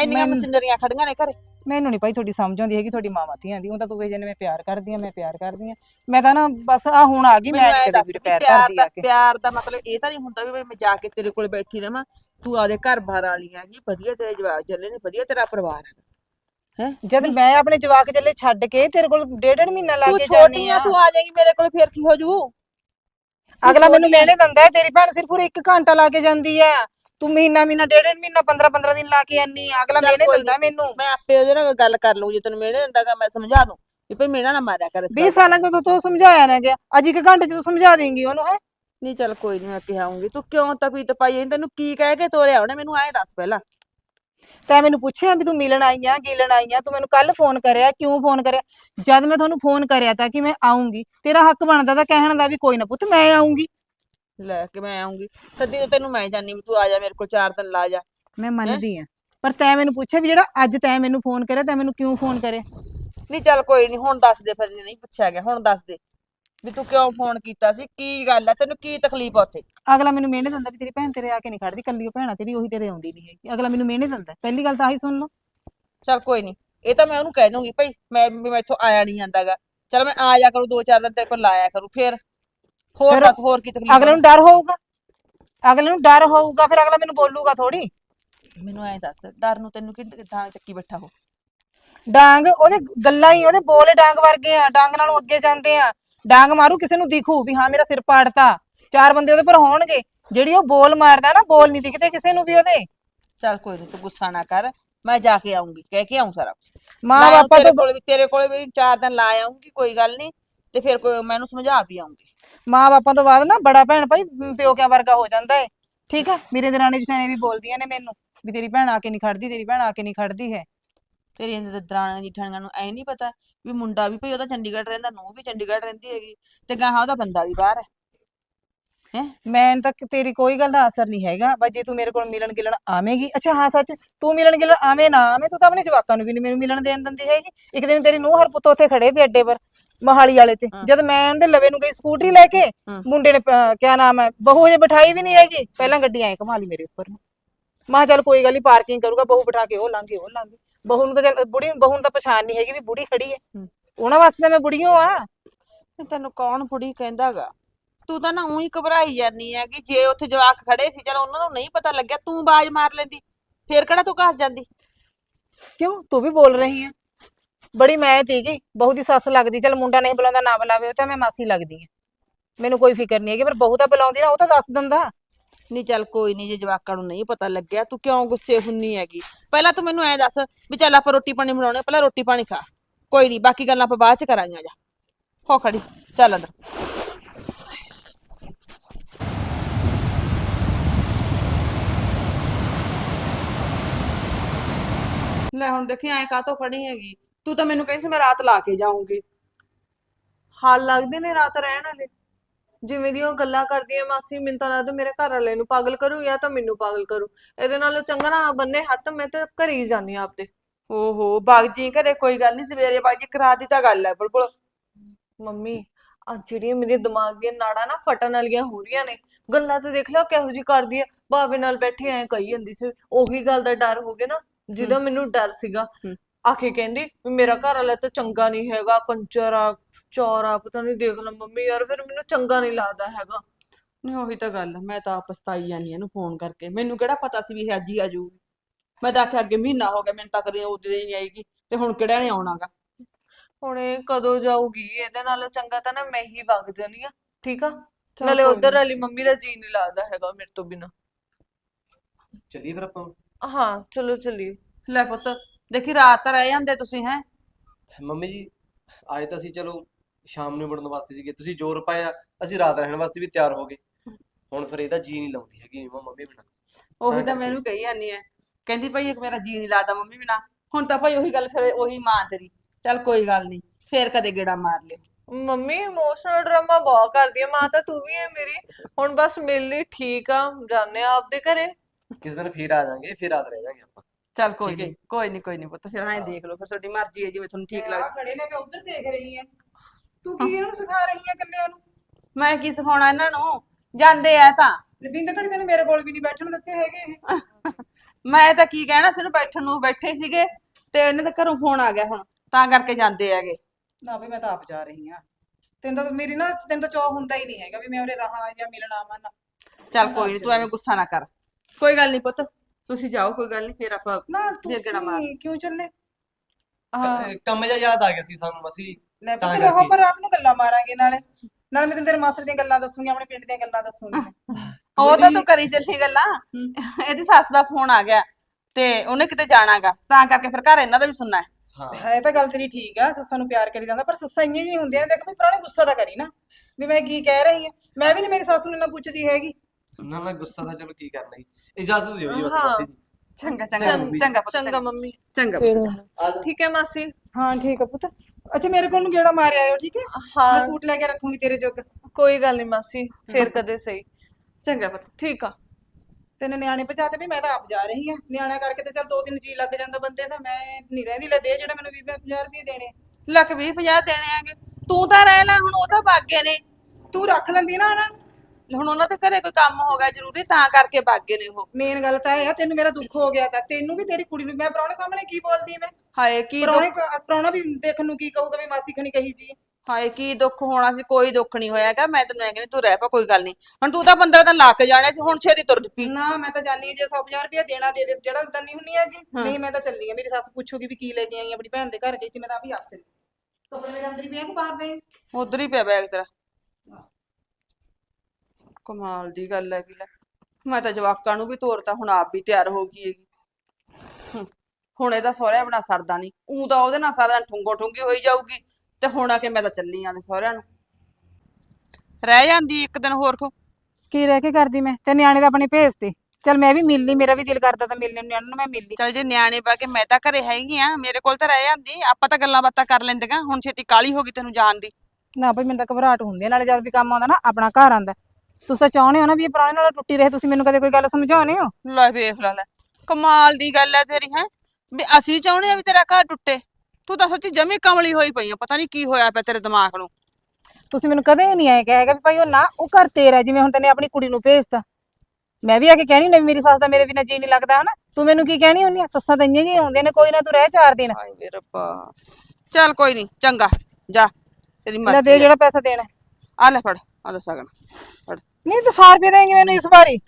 ਇੰਨੀਆਂ ਮੈਂ- ਮਸ਼ੀਨਰੀਆਂ ਖੜੀਆਂ ਨੇ ਘਰੇ। ਮੈਨੂੰ ਨਹੀਂ ਭਾਈ ਤੁਹਾਡੀ ਸਮਝ ਆਉਂਦੀ ਹੈਗੀ ਤੁਹਾਡੀ ਮਾਵਾਂ ਧੀਆਂ ਦੀ। ਉਹ ਤਾਂ ਤੂੰ ਕਹੀ ਜਾਂਦੇ ਮੈਂ ਪਿਆਰ ਕਰਦੀ ਆ ਮੈਂ ਪਿਆਰ ਕਰਦੀ ਆ। ਮੈਂ ਤਾਂ ਨਾ ਬਸ ਆ ਹੁਣ ਆ ਗਈ ਮੈਂ ਮੈਨੂੰ ਐਂ ਕਦੇ ਦੱਸ ਵੀ ਵੀ ਪਿਆਰ ਪਿਆਰ ਕਰਦੀ ਦਾ ਆ ਕੇ। ਪਿਆਰ ਦਾ ਮਤਲਬ ਇਹ ਤਾਂ ਨਹੀਂ ਹੁੰਦਾ ਵੀ ਮੈਂ ਜਾ ਕੇ ਤੇਰੇ ਕੋਲ ਬੈਠੀ ਰਵਾਂ। ਤੂੰ ਆਦੇ ਘਰ ਬਾਹਰ ਵਾਲੀ ਹੈਗੀ ਵਧੀਆ ਤੇਰੇ ਜਵਾਬ ਚੱਲੇ ਨੇ ਵਧੀਆ ਤੇਰਾ ਪਰਿਵਾਰ ਹੈ ਹੈ? ਜਦ ਮੈਂ ਆਪਣੇ ਜਵਾਕ ਚੱਲੇ ਛੱਡ ਕੇ ਤੇਰੇ ਕੋਲ ਡੇਢ ਡੇਢ ਮਹੀਨਾ ਲਾ ਤੂੰ ਕੇ ਛੋਟੀ ਜਾਨੀ ਆ ਆ। ਤੂੰ ਆ ਜਾਏਗੀ ਮੇਰੇ ਕੋਲ ਫੇਰ ਕੀ ਹੋ ਜੂ? ਅਗਲਾ ਮੈਨੂੰ ਛੋਟੀ ਆ। ਮਿਹਣੇ ਦਿੰਦਾ ਹੈ ਤੇਰੀ ਭੈਣ ਸਿਰਫ 1 ਘੰਟਾ ਲਾ ਕੇ ਜਾਂਦੀ ਆ ਤੂੰ ਮਹੀਨਾ ਮਹੀਨਾ ਡੇਢ ਡੇਢ ਮਹੀਨਾ 15 15 ਦਿਨ ਲਾ ਕੇ ਆਨੀ ਆ। ਅਗਲਾ ਚੱਲ ਮਿਹਣੇ ਕੋਈ ਦਿੰਦਾ ਮੈਨੂੰ। ਮੈਂ ਆਪੇ ਉਹਦੇ ਨਾਲ ਗੱਲ ਕਰ ਲਊ ਜੇ ਤੈਨੂੰ ਮਿਹਣੇ ਦਿੰਦਾਗਾ ਮੈਂ ਸਮਝਾ ਦੂੰ। ਵੀ ਭਈ ਮਿਹਣਾ ਨਾ ਮਾਰਿਆ ਕਰ ਇਸ 20 ਗੱਲ ਦਾ। ਸਾਲਾਂ ਤੋਂ ਤੂੰ ਸਮਝਾਇਆ ਨਾ ਗਿਆ। ਅੱਜ ਇੱਕ ਘੰਟੇ ਚ ਤੂੰ ਸਮਝਾ ਦੇਂਗੀ ਉਹਨੂੰ ਹੈ? ਨਹੀਂ ਚੱਲ ਕੋਈ ਨਹੀਂ ਮੈਂ ਕਹਾਂਗੀ ਤੂੰ ਕਿਉਂ ਤਪੀ ਤਪਾਈ ਜਾਂਦੀ? ਤੈਨੂੰ ਕੀ ਕਹਿ ਕੇ ਤੋਰਿਆ ਉਹਨੇ? ਮੈਨੂੰ ਐਂ ਦੱਸ ਪਹਿਲਾਂ। ਤੈਂ ਮੈਨੂੰ ਪੁੱਛਿਆ ਵੀ ਤੂੰ ਮਿਲਣ ਆਈ ਆ ਗਿਲਣ ਆਈ ਆ ਤੂੰ ਮੈਨੂੰ ਕੱਲ ਫੋਨ ਕਰਿਆ ਕਿਉਂ ਫੋਨ ਕਰਿਆ? ਜਦ ਮੈਂ ਤੁਹਾਨੂੰ ਫੋਨ ਕਰਿਆ ਤਾਂ ਕਿ ਮੈਂ ਆਉਂਗੀ ਤੇਰਾ ਹੱਕ ਬਣਦਾ ਤਾਂ ਕਹਿਣ ਦਾ ਵੀ ਕੋਈ ਨਾ ਪੁੱਤ ਮੈਂ ਆਉਂਗੀ ਲੈ ਕੇ ਮੈਂ ਆਉਂਗੀ ਸੱਦੀ ਤੇ ਤੈਨੂੰ ਮੈਂ ਜਾਨੀ ਵੀ ਤੂੰ ਆ ਜਾ ਮੇਰੇ ਕੋਲ ਚਾਰ ਦਿਨ ਲਾ ਜਾ। ਮੈਂ ਮੰਨਦੀ ਆ ਪਰ ਤੈਂ ਮੈਨੂੰ ਪੁੱਛਿਆ ਵੀ ਜਿਹੜਾ ਅੱਜ ਤੈਂ ਮੈਨੂੰ ਫੋਨ ਕਰਿਆ ਤੈਂ ਮੈਨੂੰ ਕਿਉਂ ਫੋਨ ਕਰਿਆ? ਨਹੀਂ ਚੱਲ ਕੋਈ ਨਹੀਂ ਹੁਣ ਦੱਸ ਦੇ ਫਿਰ ਜੇ ਨਹੀਂ ਪੁੱਛਿਆ ਗਿਆ ਹੁਣ ਦੱਸ ਦੇ। ਵੀ ਤੂੰ ਕਿਉਂ ਫੋਨ ਕੀਤਾ ਸੀ? ਕੀ ਗੱਲ ਹੈ ਤੈਨੂੰ ਕੀ ਤਕਲੀਫ ਆ ਉੱਥੇ? ਅਗਲਾ ਮੈਨੂੰ ਮਿਹਨੇ ਦਿੰਦਾ ਵੀ ਤੇਰੀ ਭੈਣ ਤੇਰੇ ਆ ਕੇ ਨਹੀਂ ਖੜਦੀ ਕੱਲੀ ਉਹ ਭੈਣਾ ਤੇਰੀ ਉਹੀ ਤੇਰੇ ਆਉਂਦੀ ਨਹੀਂ ਹੈਗੀ। ਅਗਲਾ ਮੈਨੂੰ ਮਿਹਨੇ ਦਿੰਦਾ। ਪਹਿਲੀ ਗੱਲ ਤਾਂ ਆਹੀ ਸੁਣ ਲਓ। ਚੱਲ ਕੋਈ ਨਹੀਂ। ਇਹ ਤਾਂ ਮੈਂ ਉਹਨੂੰ ਕਹਿ ਦੂੰਗੀ ਭਾਈ ਮੈਂ ਵੀ ਮੈਥੋਂ ਆਇਆ ਨਹੀਂ ਜਾਂਦਾਗਾ। ਚਲ ਮੈਂ ਆ ਜਾ ਕਰੂ ਦੋ ਚਾਰ ਦਿਨ ਤੇਰੇ ਕੋਲ ਲਾਇਆ ਕਰੂ ਫਿਰ। ਹੋਰ ਫਿਰ ਦੱਸ ਹੋਰ ਕੀ ਤਕਲੀਫ ਅਗਲੇ ਨੂੰ ਡਰ ਹੋਊਗਾ। ਅਗਲੇ ਨੂੰ ਡਰ ਹੋਊਗਾ ਫਿਰ ਅਗਲਾ ਮੈਨੂੰ ਬੋਲੂਗਾ ਥੋੜੀ ਮੈਨੂੰ ਐਂ ਦੱਸ ਡਰ ਨੂੰ ਤੈਨੂੰ ਕਿ ਕਿੱਦਾਂ ਚੱਕੀ ਬੈਠਾ ਹੋ ਡਾਂਗ ਉਹਦੇ ਗੱਲਾਂ ਹੀ ਉਹਦੇ ਬੋਲੇ ਡਾਂਗ ਵਰਗੇ ਆ ਡਾਂਗ ਨਾਲੋਂ ਅੱਗੇ ਜਾਂਦੇ ਆ। ਡਾਂਗ ਮਾਰੂ ਕਿਸੇ ਨੂੰ ਦਿਖੂ ਵੀ ਹਾਂ ਮੇਰਾ ਸਿਰ ਪਾੜਤਾ। ਚਾਰ ਬੰਦੇ ਉਹਦੇ ਪਰ ਹੋਣਗੇ। ਜਿਹੜੀ ਉਹ ਬੋਲ ਮਾਰਦਾ ਨਾ ਬੋਲ ਨਹੀਂ ਦਿਖਦੇ ਕਿਸੇ ਨੂੰ ਵੀ ਉਹਦੇ। ਚੱਲ ਕੋਈ ਨਹੀਂ ਤੂੰ ਗੁੱਸਾ ਨਾ ਕਰ। ਮੈਂ ਜਾ ਕੇ ਆਉਂਗੀ ਕਹਿ ਕੇ ਆਉਂ ਸਾਰਾ ਕੁਛ। ਮਾਂ ਆਊਂ ਬਾਪਾ ਤੇਰੇ ਤੋਂ ਕੋਲ ਵੀ ਤੇਰੇ ਕੋਲ ਵੀ ਚਾਰ ਦਿਨ ਲਾ ਆਉਂਗੀ ਕੋਈ ਗੱਲ ਨਹੀਂ ਤੇ ਫਿਰ ਕੋਈ ਮੈਂ ਉਹਨੂੰ ਸਮਝਾ ਵੀ ਆਉਂਗੀ ਮਾਂ ਬਾਪਾਂ ਤੋਂ ਬਾਅਦ ਨਾ ਬੜਾ ਭੈਣ ਭਾਈ ਪਿਓ ਕਿਆ ਵਰਗਾ ਹੋ ਜਾਂਦਾ ਏ। ਠੀਕ ਆ? ਮੇਰੇ ਦਰਾਣੇ ਜਠਾਣੇ ਵੀ ਬੋਲਦੀਆਂ ਨੇ ਮੈਨੂੰ ਵੀ ਤੇਰੀ ਭੈਣ ਆ ਕੇ ਨਹੀਂ ਖੜਦੀ ਤੇਰੀ ਭੈਣ ਆ ਕੇ ਨਹੀਂ ਖੜਦੀ ਹੈ। ਤੇਰੀਆਂ ਤੇ ਦਰਾਣੀਆਂ ਜਠਾਣੀਆਂ ਨੂੰ ਐ ਨਹੀਂ ਪਤਾ ਵੀ ਮੁੰਡਾ ਵੀ ਭਈ ਉਹਦਾ ਚੰਡੀਗੜ੍ਹ ਰਹਿੰਦਾ ਨੂੰ ਵੀ ਚੰਡੀਗੜ੍ਹ ਰਹਿੰਦੀ ਹੈਗੀ ਤੇ ਗਾਹਾਂ ਉਹਦਾ ਬੰਦਾ ਵੀ ਬਾਹਰ ਹੈ ਮੈਂ ਤੱਕ ਤੇਰੀ ਕੋਈ ਗੱਲ ਦਾ ਅਸਰ ਨਹੀਂ ਹੈਗਾ ਬਸ ਜੇ ਤੂੰ ਮੇਰੇ ਕੋਲ ਮਿਲਣ ਗਿਲਣ ਆਵੇਂਗੀ ਅੱਛਾ ਹਾਂ ਸੱਚ ਤੂੰ ਮਿਲਣ ਗਿਲਣ ਆਵੇਂ ਨਾ ਆਵੇਂ ਤੂੰ ਤਾਂ ਆਪਣੇ ਜਵਾਕਾਂ ਨੂੰ ਵੀ ਨਹੀਂ ਮੈਨੂੰ ਮਿਲਣ ਦੇਣ ਦਿੰਦੀ ਹੈਗੀ ਇੱਕ ਦਿਨ ਤੇਰੀ ਨੂੰਹ ਹਰ ਪੁੱਤ ਉੱਥੇ ਖੜੇ ਤੇ ਅੱਡੇ ਪਰ ਮਹਾਲੀ ਵਾਲੇ ਤੇ। ਜਦ ਮੈਂ ਉਹਦੇ ਲਵੇ ਨੂੰ ਗਈ ਸਕੂਟਰੀ ਲੈ ਕੇ। ਮੁੰਡੇ ਨੇ ਕਿਆ ਨਾਮ ਹੈ ਬਹੂ ਜੇ ਬਿਠਾਈ ਵੀ ਨਹੀਂ ਹੈਗੀ ਪਹਿਲਾਂ ਗੱਡੀ ਐ ਘੁਮਾ ਲਈ ਮੇਰੇ ਉੱਪਰ ਨੂੰ ਮੈਂ ਚੱਲ ਕੋਈ ਗੱਲ ਨਹੀਂ ਪਾਰਕਿੰਗ ਕਰੂਗਾ ਬਹੂ ਬਿਠਾ ਕੇ ਉਹ ਲਾਂਗੇ ਉਹ ਲਾਂਗੇ ਬਹੂ ਨੂੰ ਤਾਂ ਚੱਲ ਬੁੜੀ ਨੂੰ ਬਹੂ ਨੂੰ ਤਾਂ ਪਛਾਣ ਨਹੀਂ ਹੈਗੀ ਵੀ ਬੁੜੀ ਖੜੀ ਹੈ। ਹੂੰ। ਉਹਨਾਂ ਵਾਸਤੇ ਤਾਂ ਮੈਂ ਬੁੜੀਓ ਆ। ਤੇ ਤੈਨੂੰ ਕੌਣ ਬੁੜੀ ਕਹਿੰਦਾਗਾ? ਤੂੰ ਤਾਂ ਨਾ ਉਹੀ ਘਬਰਾਈ ਜਾਂਦੀ ਹੈ ਕਿ ਜੇ ਉੱਥੇ ਜਵਾਕ ਖੜੇ ਸੀ ਚਲ ਉਹਨਾਂ ਨੂੰ ਨਹੀਂ ਪਤਾ ਲੱਗਿਆ ਤੂੰ ਬਾਜ਼ ਮਾਰ ਲੈਂਦੀ ਫੇਰ ਕਿਹੜਾ ਤੂੰ ਘਸ ਜਾਂਦੀ? ਕਿਉਂ? ਤੂੰ ਵੀ ਬੋਲ ਰਹੀ ਹੈ। ਬੜੀ ਮੈਂ ਤੀਗੀ ਬਹੂ ਦੀ ਸੱਸ ਲੱਗਦੀ ਚਲ ਮੁੰਡਾ ਨਹੀਂ ਬੁਲਾਉਂਦਾ ਨਾ ਬੁਲਾਵੇ ਉਹ ਤਾਂ ਮੈਂ ਮਾਸੀ ਲੱਗਦੀ ਆ ਮੈਨੂੰ ਕੋਈ ਫਿਕਰ ਨਹੀਂ ਹੈਗੀ ਪਰ ਬਹੂ ਤਾਂ ਬੁਲਾਉਂਦੀ ਨਾ ਉਹ ਤਾਂ ਦੱਸ ਦਿੰਦਾ। ਨਹੀਂ ਚੱਲ ਕੋਈ ਨਹੀਂ ਜੇ ਜਵਾਕਾਂ ਨੂੰ ਨਹੀਂ ਪਤਾ ਲੱਗਿਆ ਤੂੰ ਕਿਉਂ ਗੁੱਸੇ ਹੁੰਨੀ ਹੈਗੀ? ਪਹਿਲਾਂ ਤੂੰ ਮੈਨੂੰ ਐ ਦੱਸ ਵੀ ਚੱਲ ਆਪਾਂ ਰੋਟੀ ਪਾਣੀ ਬਣਾਉਣੇ ਪਹਿਲਾਂ ਰੋਟੀ ਪਾਣੀ ਖਾ। ਕੋਈ ਨਹੀਂ ਬਾਕੀ ਗੱਲਾਂ ਆਪਾਂ ਬਾਅਦ ਚ ਕਰਾਂਗੇ ਜਾ। ਹੋ ਖੜੀ ਚੱਲ ਅੰਦਰ। ਲੈ ਹੁਣ ਦੇਖੀ ਐ ਕਾਤੋਂ ਖੜੀ ਹੈਗੀ? ਤੂੰ ਤਾਂ ਮੈਨੂੰ ਕਹਿੰਦੀ ਸੀ ਮੈਂ ਰਾਤ ਲਾ ਕੇ ਜਾਊਂਗੀ। ਹਾਲ ਲੱਗਦੇ ਨੇ ਰਾਤ ਰਹਿਣ ਵਾਲੇ। ਜਿਵੇਂ ਦੀ ਉਹ ਗੱਲਾਂ ਕਰਦੀ ਹੈ ਮਾਸੀ ਮੈਨੂੰ ਤਾਂ ਲੱਗਦਾ ਮੇਰੇ ਘਰ ਵਾਲੇ ਨੂੰ ਪਾਗਲ ਕਰੂ ਜਾਂ ਤਾਂ ਮੈਨੂੰ ਪਾਗਲ ਕਰੂ। ਇਹਦੇ ਨਾਲੋਂ ਚੰਗਾ ਨਾ ਬੰਨੇ ਹੱਥ ਮੈਂ ਤੇ ਘਰੇ ਹੀ ਜਾਨੀ ਆਂ ਆਪਦੇ। ਓਹੋ ਬਾਗ ਜੀ ਘਰੇ ਕੋਈ ਗੱਲ ਨਹੀਂ ਸਵੇਰੇ ਬਾਗ ਜੀ ਕਰਾ ਦੀ ਤਾਂ ਗੱਲ ਹੈ ਬਿਲਕੁਲ ਮੰਮੀ ਆ ਜਿਹੜੀਆਂ ਮੇਰੇ ਦਿਮਾਗ ਦੀਆਂ ਨਾੜਾਂ ਨਾ ਫਟਣ ਵਾਲੀਆਂ ਹੋ ਰਹੀਆਂ ਨੇ ਗੱਲਾਂ ਤੇ ਦੇਖ ਲਓ ਕਿਹੋ ਜੀ ਕਰਦੀ ਹੈ। ਬਾਵੇ ਨਾਲ ਬੈਠੇ ਐ ਕਹੀ ਜਾਂਦੀ ਸੀ ਉਹੀ ਗੱਲ ਦਾ ਡਰ ਹੋ ਗਿਆ ਨਾ ਜਿਹਦਾ ਮੈਨੂੰ ਡਰ ਸੀਗਾ। ਆਖੇ ਕਹਿੰਦੀ ਵੀ ਮੇਰਾ ਘਰ ਵਾਲਾ ਤਾਂ ਚੰਗਾ ਨਹੀਂ ਹੈਗਾ ਕੰਚਰ ਆ ਚੌਰ ਪਤਾ ਨਹੀਂ ਦੇਖ ਲੈ ਮੰਮੀ ਯਾਰ ਫਿਰ ਮੈਨੂੰ ਚੰਗਾ ਨਹੀਂ ਲੱਗਦਾ ਹੈਗਾ। ਨਹੀਂ ਉਹੀ ਤਾਂ ਗੱਲ ਆ, ਮੈਂ ਤਾਂ ਆਪ ਪਛਤਾਈ ਜਾਂਦੀ ਆ ਇਹਨੂੰ ਫੋਨ ਕਰਕੇ। ਮੈਨੂੰ ਕਿਹੜਾ ਪਤਾ ਸੀ ਵੀ ਇਹ ਅੱਜ ਹੀ ਆ ਜਾਊਗੀ। ਮੈਂ ਤਾਂ ਆਖਿਆ ਅੱਗੇ ਮਹੀਨਾ ਹੋ ਗਿਆ ਮੈਨੂੰ ਤਾਂ ਕਦੇ ਉਹਦੇ ਹੀ ਨਹੀਂ ਆਏਗੀ ਤੇ ਹੁਣ ਕਿਹੜਾ ਨੇ ਆਉਣਾਗਾ ਹੁਣ ਇਹ ਕਦੋਂ ਜਾਊਗੀ? ਇਹਦੇ ਨਾਲੋਂ ਚੰਗਾ ਤਾਂ ਨਾ ਮੈਂ ਹੀ ਵਗ ਜਾਨੀ ਆ ਠੀਕ ਆ? ਚੱਲ ਨਾਲੇ ਕੋਈ ਉਧਰ ਨੀ। ਵਾਲੀ ਮੰਮੀ ਦਾ ਜੀ ਨਹੀਂ ਲੱਗਦਾ ਹੈਗਾ ਮੇਰੇ ਤੋਂ ਬਿਨਾ। ਚੱਲੀਏ ਫਿਰ ਆਪਾਂ। ਹਾਂ ਚਲੋ ਚੱਲੀਏ। ਲੈ ਪੁੱਤ ਦੇਖੀ ਰਾਤ ਤਾਂ ਰਹਿ ਜਾਂਦੇ ਤੁਸੀਂ ਹੈ? ਮੰਮੀ ਜੀ ਆਏ ਤਾਂ ਅਸੀਂ ਚਲੋ ਸ਼ਾਮ ਨੂੰ ਮੁੜਨ ਵਾਸਤੇ ਸੀਗੇ ਤੁਸੀਂ ਜ਼ੋਰ ਪਾਇਆ ਅਸੀਂ ਰਾਤ ਰਹਿਣ ਵਾਸਤੇ ਵੀ ਤਿਆਰ ਹੋ ਗਏ। ਹੁਣ ਫਿਰ ਇਹਦਾ ਜੀ ਨਹੀਂ ਲਾਉਂਦੀ ਹੈਗੀ ਮੰਮਾ ਮੰਮੀ ਬਿਨਾਂ। ਉਹੀ ਤਾਂ। ਮੈਨੂੰ ਕਹੀ ਜਾਂਦੀ ਐ ਕਹਿੰਦੀ ਭਾਈ ਇੱਕ ਮੇਰਾ ਜੀ ਨਹੀਂ ਲੱਗਦਾ ਮੰਮੀ ਬਿਨਾ। ਹੁਣ ਤਾਂ ਭਾਈ ਉਹੀ ਗੱਲ ਫਿਰ ਉਹੀ ਮਾਂ ਤੇਰੀ। ਚੱਲ ਕੋਈ ਗੱਲ ਨਹੀਂ ਫੇਰ ਕਦੇ ਗੇੜਾ ਮਾਰ ਲਿਓ। ਮੰਮੀ ਇਮੋਸ਼ਨਲ ਡਰਾਮਾ ਬਹੁਤ ਕਰਦੀ ਹੈ ਮਾਂ ਤਾਂ ਤੂੰ ਵੀ ਹੈ ਮੇਰੀ। ਹੁਣ ਬਸ ਮਿਲ ਲਈ ਠੀਕ ਆ ਜਾਂਦੇ ਆ ਆਪਦੇ ਘਰੇ। ਕਿਸ ਦਿਨ ਫਿਰ ਆ ਜਾਾਂਗੇ ਫਿਰ ਰਾਤ ਰਹਿ ਜਾਾਂਗੇ ਆਪਾਂ। ਚੱਲ ਕੋਈ ਹੈ। ਨਹੀਂ ਕੋਈ ਨਹੀਂ ਕੋਈ ਨਹੀਂ ਪੁੱਤ ਫਿਰ ਐਂ ਦੇਖ ਲਓ ਫਿਰ ਤੁਹਾਡੀ ਮਰਜ਼ੀ ਹੈ ਜਿਵੇਂ ਤੁਹਾਨੂੰ ਠੀਕ ਲੱਗਦਾ। ਖੜੇ ਨੇ ਮੈਂ ਉਧਰ ਦੇਖ ਰਹੀ ਆ ਤੂੰ ਕੀ ਇਹਨਾਂ ਨੂੰ ਸਿਖਾ ਰਹੀ ਆ ਇਕੱਲਿਆਂ ਨੂੰ? ਮੈਂ ਕੀ ਸਿਖਾਉਣਾ ਇਹਨਾਂ ਨੂੰ? ਜਾਂਦੇ ਆ ਤਾਂ। ਰਵਿੰਦਰ ਘੜੀ ਤੈਨੂੰ ਮੇਰੇ ਕੋਲ ਵੀ ਨਹੀਂ ਬੈਠਣ ਦਿੱਤੇ ਹੈਗੇ ਇਹ। ਮੈਂ ਤਾਂ ਕੀ ਕਹਿਣਾ ਸੀ ਇਹਨੂੰ ਬੈਠਣ ਨੂੰ ਬੈਠੇ ਸੀਗੇ ਤੇ ਇਹਨੇ ਤਾਂ ਘਰੋਂ ਫੋਨ ਆ ਗਿਆ ਹੁਣ ਤਾਂ ਕਰਕੇ ਜਾਂਦੇ ਹੈਗੇ। ਨਾ ਵੀ ਮੈਂ ਤਾਂ ਆਪ ਜਾ ਰਹੀ ਆ। ਤੈਨੂੰ ਤਾਂ ਮੇਰੀ ਨਾ ਤੈਨੂੰ ਤਾਂ ਚਾਹ ਹੁੰਦਾ ਹੀ ਨਹੀਂ ਹੈਗਾ ਵੀ ਮੈਂ ਉਹਦੇ ਰਹਾ ਜਾਂ ਮਿਲਣ ਆਵਾਂ ਨਾ। ਚੱਲ ਕੋਈ ਨਹੀਂ ਤੂੰ ਐਵੇਂ ਗੁੱਸਾ ਨਾ ਕਰ। ਕੋਈ ਗੱਲ ਨਹੀਂ ਪੁੱਤ ਤੁਸੀਂ ਜਾਓ ਕੋਈ ਗੱਲ ਨਹੀਂ ਫਿਰ ਆਪਾਂ ਨਾ ਫਿਰ ਕਿਹੜਾ ਮਾਰ ਤੁਸੀਂ ਕਿਉਂ ਚੱਲੇ? ਹਾਂ। ਕੰਮ ਜਿਹਾ ਯਾਦ ਆ ਗਿਆ ਸੀ ਸਾਨੂੰ ਅਸੀਂ ਲੈ ਤਾਂ ਪੁੱਤ ਰਹੋ ਕਰਕੇ। ਪਰ ਰਾਤ ਨੂੰ ਗੱਲਾਂ ਮਾਰਾਂਗੇ ਨਾਲੇ। ਨਾਲੇ ਮੈਂ ਤੈਨੂੰ ਤੇਰੇ ਮਾਸਟਰ ਦੀਆਂ ਗੱਲਾਂ ਦੱਸੂਗੀ ਆਪਣੇ ਪਿੰਡ ਦੀਆਂ ਗੱਲਾਂ ਦੱਸੂਗੀ। ਉਹ ਤਾਂ ਤੂੰ ਕਰੀ ਚੱਲੀ ਗੱਲਾਂ। ਇਹਦੀ ਸੱਸ ਦਾ ਫੋਨ ਆ ਗਿਆ ਤੇ ਉਹਨੇ ਕਿਤੇ ਜਾਣਾਗਾ। ਤਾਂ ਕਰਕੇ ਫਿਰ ਘਰ ਇਹਨਾਂ ਦਾ ਵੀ ਸੁਣਨਾ ਹੈ। ਹਾਂ। ਹੈ ਤਾਂ ਗੱਲ ਤੇਰੀ ਠੀਕ ਆ ਸੱਸਾਂ ਨੂੰ ਪਿਆਰ ਕਰੀ ਜਾਂਦਾ ਪਰ ਸੱਸਾਂ ਇੰਨੀਆਂ ਹੀ ਹੁੰਦੀਆਂ ਨੇ ਦੇਖ ਵੀ ਪੁਰਾਣੇ ਗੁੱਸਾ ਤਾਂ ਕਰੀ ਨਾ ਵੀ ਮੈਂ ਕੀ ਕਹਿ ਰਹੀ ਆ ਮੈਂ ਵੀ ਨਹੀਂ ਮੇਰੀ ਸੱਸ ਨੂੰ ਇੰਨਾ ਪੁੱਛਦੀ ਹੈਗੀ। ਨਾ ਨਾ ਗੁੱਸਾ ਤਾਂ ਚਲੋ ਕੀ ਕਰਨਾ ਜੀ ਇਜਾਜ਼ਤ ਦਿਓ ਜੀ ਬਸ। ਮਾਸੀ ਜੀ ਚੰਗਾ ਚੰਗਾ ਚੰਗਾ, ਚੰਗਾ ਪੁੱਤ ਚੰਗਾ ਮੰਮੀ। ਚੰਗਾ ਫਿਰ ਪੁੱਤ ਆ ਜਾ। ਠੀਕ ਹੈ ਮਾਸੀ? ਹਾਂ ਠੀਕ ਆ ਪੁੱਤ। ਅੱਛਾ ਮੇਰੇ ਕੋਲ ਨੂੰ ਗੇੜਾ ਮਾਰਿਆ ਆਇਓ ਠੀਕ ਹੈ? ਮੈਂ ਹਾਂ ਸੂਟ ਲੈ ਕੇ ਰੱਖੂੰਗੀ ਤੇਰੇ ਜੋਗ। ਕੋਈ ਗੱਲ ਨਹੀਂ ਮਾਸੀ ਫਿਰ ਕਦੇ ਸਹੀ। ਚੰਗਾ ਪੁੱਤ। ਠੀਕ ਆ। ਤੈਨੇ ਨਿਆਣੇ ਭਜਾਤੇ ਵੀ ਮੈਂ ਤਾਂ ਆਪ ਜਾ ਰਹੀ ਆ ਨਿਆਣਾ ਕਰਕੇ ਤੇ ਚੱਲ ਦੋ ਤਿੰਨ ਜੀ ਲੱਗ ਜਾਂਦਾ ਬੰਦੇ ਦਾ। ਮੈਂ ਨਹੀਂ ਰਹਿੰਦੀ ਲੈ ਦੇ ਜਿਹੜਾ ਮੈਨੂੰ 20 50 ਰੁਪਏ ਦੇਣੇ। ਲੱਖ 20 50 ਦੇਣੇ ਆਗੇ ਤੂੰ ਤਾਂ ਰਹਿ ਲੈ ਹੁਣ ਉਹ ਤਾਂ ਭਾਗੇ ਨੇ। ਤੂੰ ਰੱਖ ਲੈਂਦੀ ਨਾ ਉਹਨਾਂ ਹੁਣ ਉਹਨਾਂ ਦੇ ਘਰੇ ਕੋਈ ਕੰਮ ਹੋ ਗਿਆ ਜ਼ਰੂਰੀ ਤਾਂ ਕਰਕੇ ਭਾਗੇ ਨੇ ਉਹ। ਮੇਨ ਗੱਲ ਤਾਂ ਇਹ ਆ ਤੈਨੂੰ ਮੇਰਾ ਦੁੱਖ ਹੋ ਗਿਆ ਤਾਂ ਤੈਨੂੰ ਵੀ ਤੇਰੀ ਕੁੜੀ ਨੂੰ ਮੈਂ ਪ੍ਰਾਹੁਣੇ ਸਾਹਮਣੇ ਕੀ ਬੋਲਦੀ ਮੈਂ? ਹਾਏ ਕੀ ਦੁੱਖ? ਪ੍ਰਾਹੁਣੇ ਵੀ ਦੇਖਣ ਨੂੰ ਕੀ ਕਹੂਗਾ ਵੀ ਮਾਸੀ ਖਣੀ ਕਹੀ ਜੀ। ਹਾਏ ਕੀ ਦੁੱਖ ਹੋਣਾ ਸੀ ਕੋਈ ਦੁੱਖ ਨਹੀਂ ਹੋਇਆਗਾ ਮੈਂ ਤੈਨੂੰ ਐ ਕਹਿੰਦੀ ਤੂੰ ਰਹਿ ਪਾ ਕੋਈ ਗੱਲ ਨਹੀਂ। ਹੁਣ ਤੂੰ ਤਾਂ 15 ਦਿਨ ਲਾ ਕੇ ਜਾਣੇ ਸੀ ਹੁਣ ਛੇਤੀ ਤੁਰ ਪਈ। ਨਾ ਮੈਂ ਤਾਂ ਜਾਣੀ ਜੇ 100 ਰੁਪਏ ਦੇਣਾ ਦੇ ਦੇ ਜਿਹੜਾ ਦੰਨੀ ਹੁੰਨੀ ਹੈਗੀ ਨਹੀਂ ਮੈਂ ਤਾਂ ਚੱਲੀ ਆ। ਮੇਰੀ ਸੱਸ ਪੁੱਛੂਗੀ ਵੀ ਕੀ ਲੈ ਕੇ ਆਈ ਆਪਣੀ ਭੈਣ ਦੇ ਘਰ ਗਈ ਸੀ ਮੈਂ ਤਾਂ ਆਪ ਹੀ ਆਪ ਚੱਲੀ। ਕੱਪੜੇ ਮੇਰੇ ਅੰਦਰ ਹੀ ਕਿ ਬਾਹਰ ਪਏ? ਉਧਰ ਹੀ ਪਿਆ ਬੈਗ ਤੇਰਾ। ਕਮਾਲ ਦੀ ਗੱਲ ਹੈ ਕਿ ਲੈ। ਮੈਂ ਤਾਂ ਜਵਾਕਾਂ ਨੂੰ ਵੀ ਤੋਰਤਾ ਹੁਣ ਆਪ ਵੀ ਤਿਆਰ ਹੋ ਗਈ ਹੈਗੀ। ਹੂੰ, ਹੁਣ ਇਹਦਾ ਸਹੁਰਿਆਂ ਬਣਾ ਸਰਦਾ ਨਹੀਂ। ਊਂ ਤਾਂ ਉਹਦੇ ਨਾਲ ਸਾਰਾ ਦਿਨ ਠੁੰਗੋ ਠੁੰਗੀ ਹੋਈ ਜਾਊਗੀ ਤੇ ਹੁਣ ਆ ਕੇ ਮੈਂ ਤਾਂ ਚੱਲੀ ਆਂ ਦੇ ਸਹੁਰਿਆਂ ਨੂੰ। ਰਹਿ ਜਾਂਦੀ ਇੱਕ ਦਿਨ ਹੋਰ ਕੋ। ਕੀ ਰਹਿ ਕੇ ਕਰਦੀ ਮੈਂ? ਤੇ ਨਿਆਣੇ ਤਾਂ ਆਪਣੇ ਭੇਜਤੇ। ਚਲ ਮੈਂ ਵੀ ਮਿਲ ਲਈ ਮੇਰਾ ਵੀ ਦਿਲ ਕਰਦਾ ਤਾਂ ਮਿਲਣ। ਨੂੰ ਨਿਆਣੇ ਨੂੰ ਮੈਂ ਮਿਲ ਲਈ ਚਲ ਜੇ ਨਿਆਣੇ ਪਾ ਕੇ ਮੈਂ ਤਾਂ ਘਰੇ ਹੈਗੀ ਆ ਮੇਰੇ ਕੋਲ ਤਾਂ ਰਹਿ ਜਾਂਦੀ। ਆਪਾਂ ਤਾਂ ਗੱਲਾਂ ਬਾਤਾਂ ਕਰ ਲੈਂਦੀਆਂ। ਹੁਣ ਛੇਤੀ ਕਾਲੀ ਹੋ ਗਈ ਤੈਨੂੰ ਜਾਣ ਦੀ। ਨਾ ਭਾਈ ਮੈਨੂੰ ਤਾਂ ਘਬਰਾਹਟ ਹੁੰਦੀ ਹੈ ਨਾਲੇ ਜਦ ਵੀ ਕੰਮ ਆਉਂਦਾ ਨਾ ਆਪਣਾ ਘਰ ਆਉਂਦਾ। ਤੁਸੀਂ ਤਾਂ ਚਾਹੁੰਦੇ ਹੋ ਨਾ ਵੀ ਇਹ ਪੁਰਾਣੇ ਨਾਲ ਟੁੱਟੀ ਰਹੇ ਤੁਸੀਂ ਮੈਨੂੰ ਕਦੇ ਕੋਈ ਗੱਲ ਸਮਝਾਉਣੇ ਹੋ? ਲੈ ਵੇਖ ਲੈ ਲੈ ਕਮਾਲ ਦੀ ਗੱਲ ਹੈ ਤੇਰੀ ਹੈ? ਵੀ ਅਸੀਂ ਚਾਹੁੰਦੇ ਆ ਵੀ ਤੇਰਾ ਘਰ ਟੁੱਟੇ ਤੂੰ ਤਾਂ ਸੱਚੀ ਜਮੀ ਕਮਲੀ ਹੋਈ ਪਈ ਆ ਪਤਾ ਨਹੀਂ ਕੀ ਹੋਇਆ ਪਿਆ ਤੇਰੇ ਦਿਮਾਗ ਨੂੰ। ਤੁਸੀਂ ਮੈਨੂੰ ਕਦੇ ਨਹੀਂ ਆਏ ਕਹੇਗਾ ਵੀ ਭਾਈ ਉਹ ਨਾ ਉਹ ਘਰ ਤੇਰਾ ਜਿਵੇਂ ਹੁਣ ਤੈਨੇ ਆਪਣੀ ਕੁੜੀ ਨੂੰ ਭੇਜਤਾ। ਮੈਂ ਵੀ ਆ ਕੇ ਕਹਿਣੀ ਨਾ ਵੀ ਮੇਰੀ ਸੱਸ ਦਾ ਮੇਰੇ ਬਿਨਾਂ ਜੀ ਨਹੀਂ ਲੱਗਦਾ ਹਨਾ? ਤੂੰ ਮੈਨੂੰ ਕੀ ਕਹਿਣੀ ਹੁੰਨੀ ਆ? ਸੱਸਾਂ ਤਾਂ ਇੰਨੀਆਂ ਜਿਹੀਆਂ ਹੁੰਦੀਆਂ ਨੇ ਕੋਈ ਨਾ ਤੂੰ ਰਹਿ ਚਾਰ ਦਿਨ। ਹਾਏ ਵੇ ਰੱਬਾ। ਚੱਲ ਕੋਈ ਨਹੀਂ ਚੰਗਾ ਜਾ ਤੇਰੀ ਲੈ ਦੇ। ਜਿਹੜਾ ਪੈਸਾ ਦੇਣਾ ਆ ਲੈ ਫੜ ਆ ਸਗਣ ਫੜ ਨਹੀਂ ਤੂੰ 100 ਰੁਪਏ ਦੇਂਗੇ ਮੈਨੂੰ ਇਸ ਵਾਰੀ।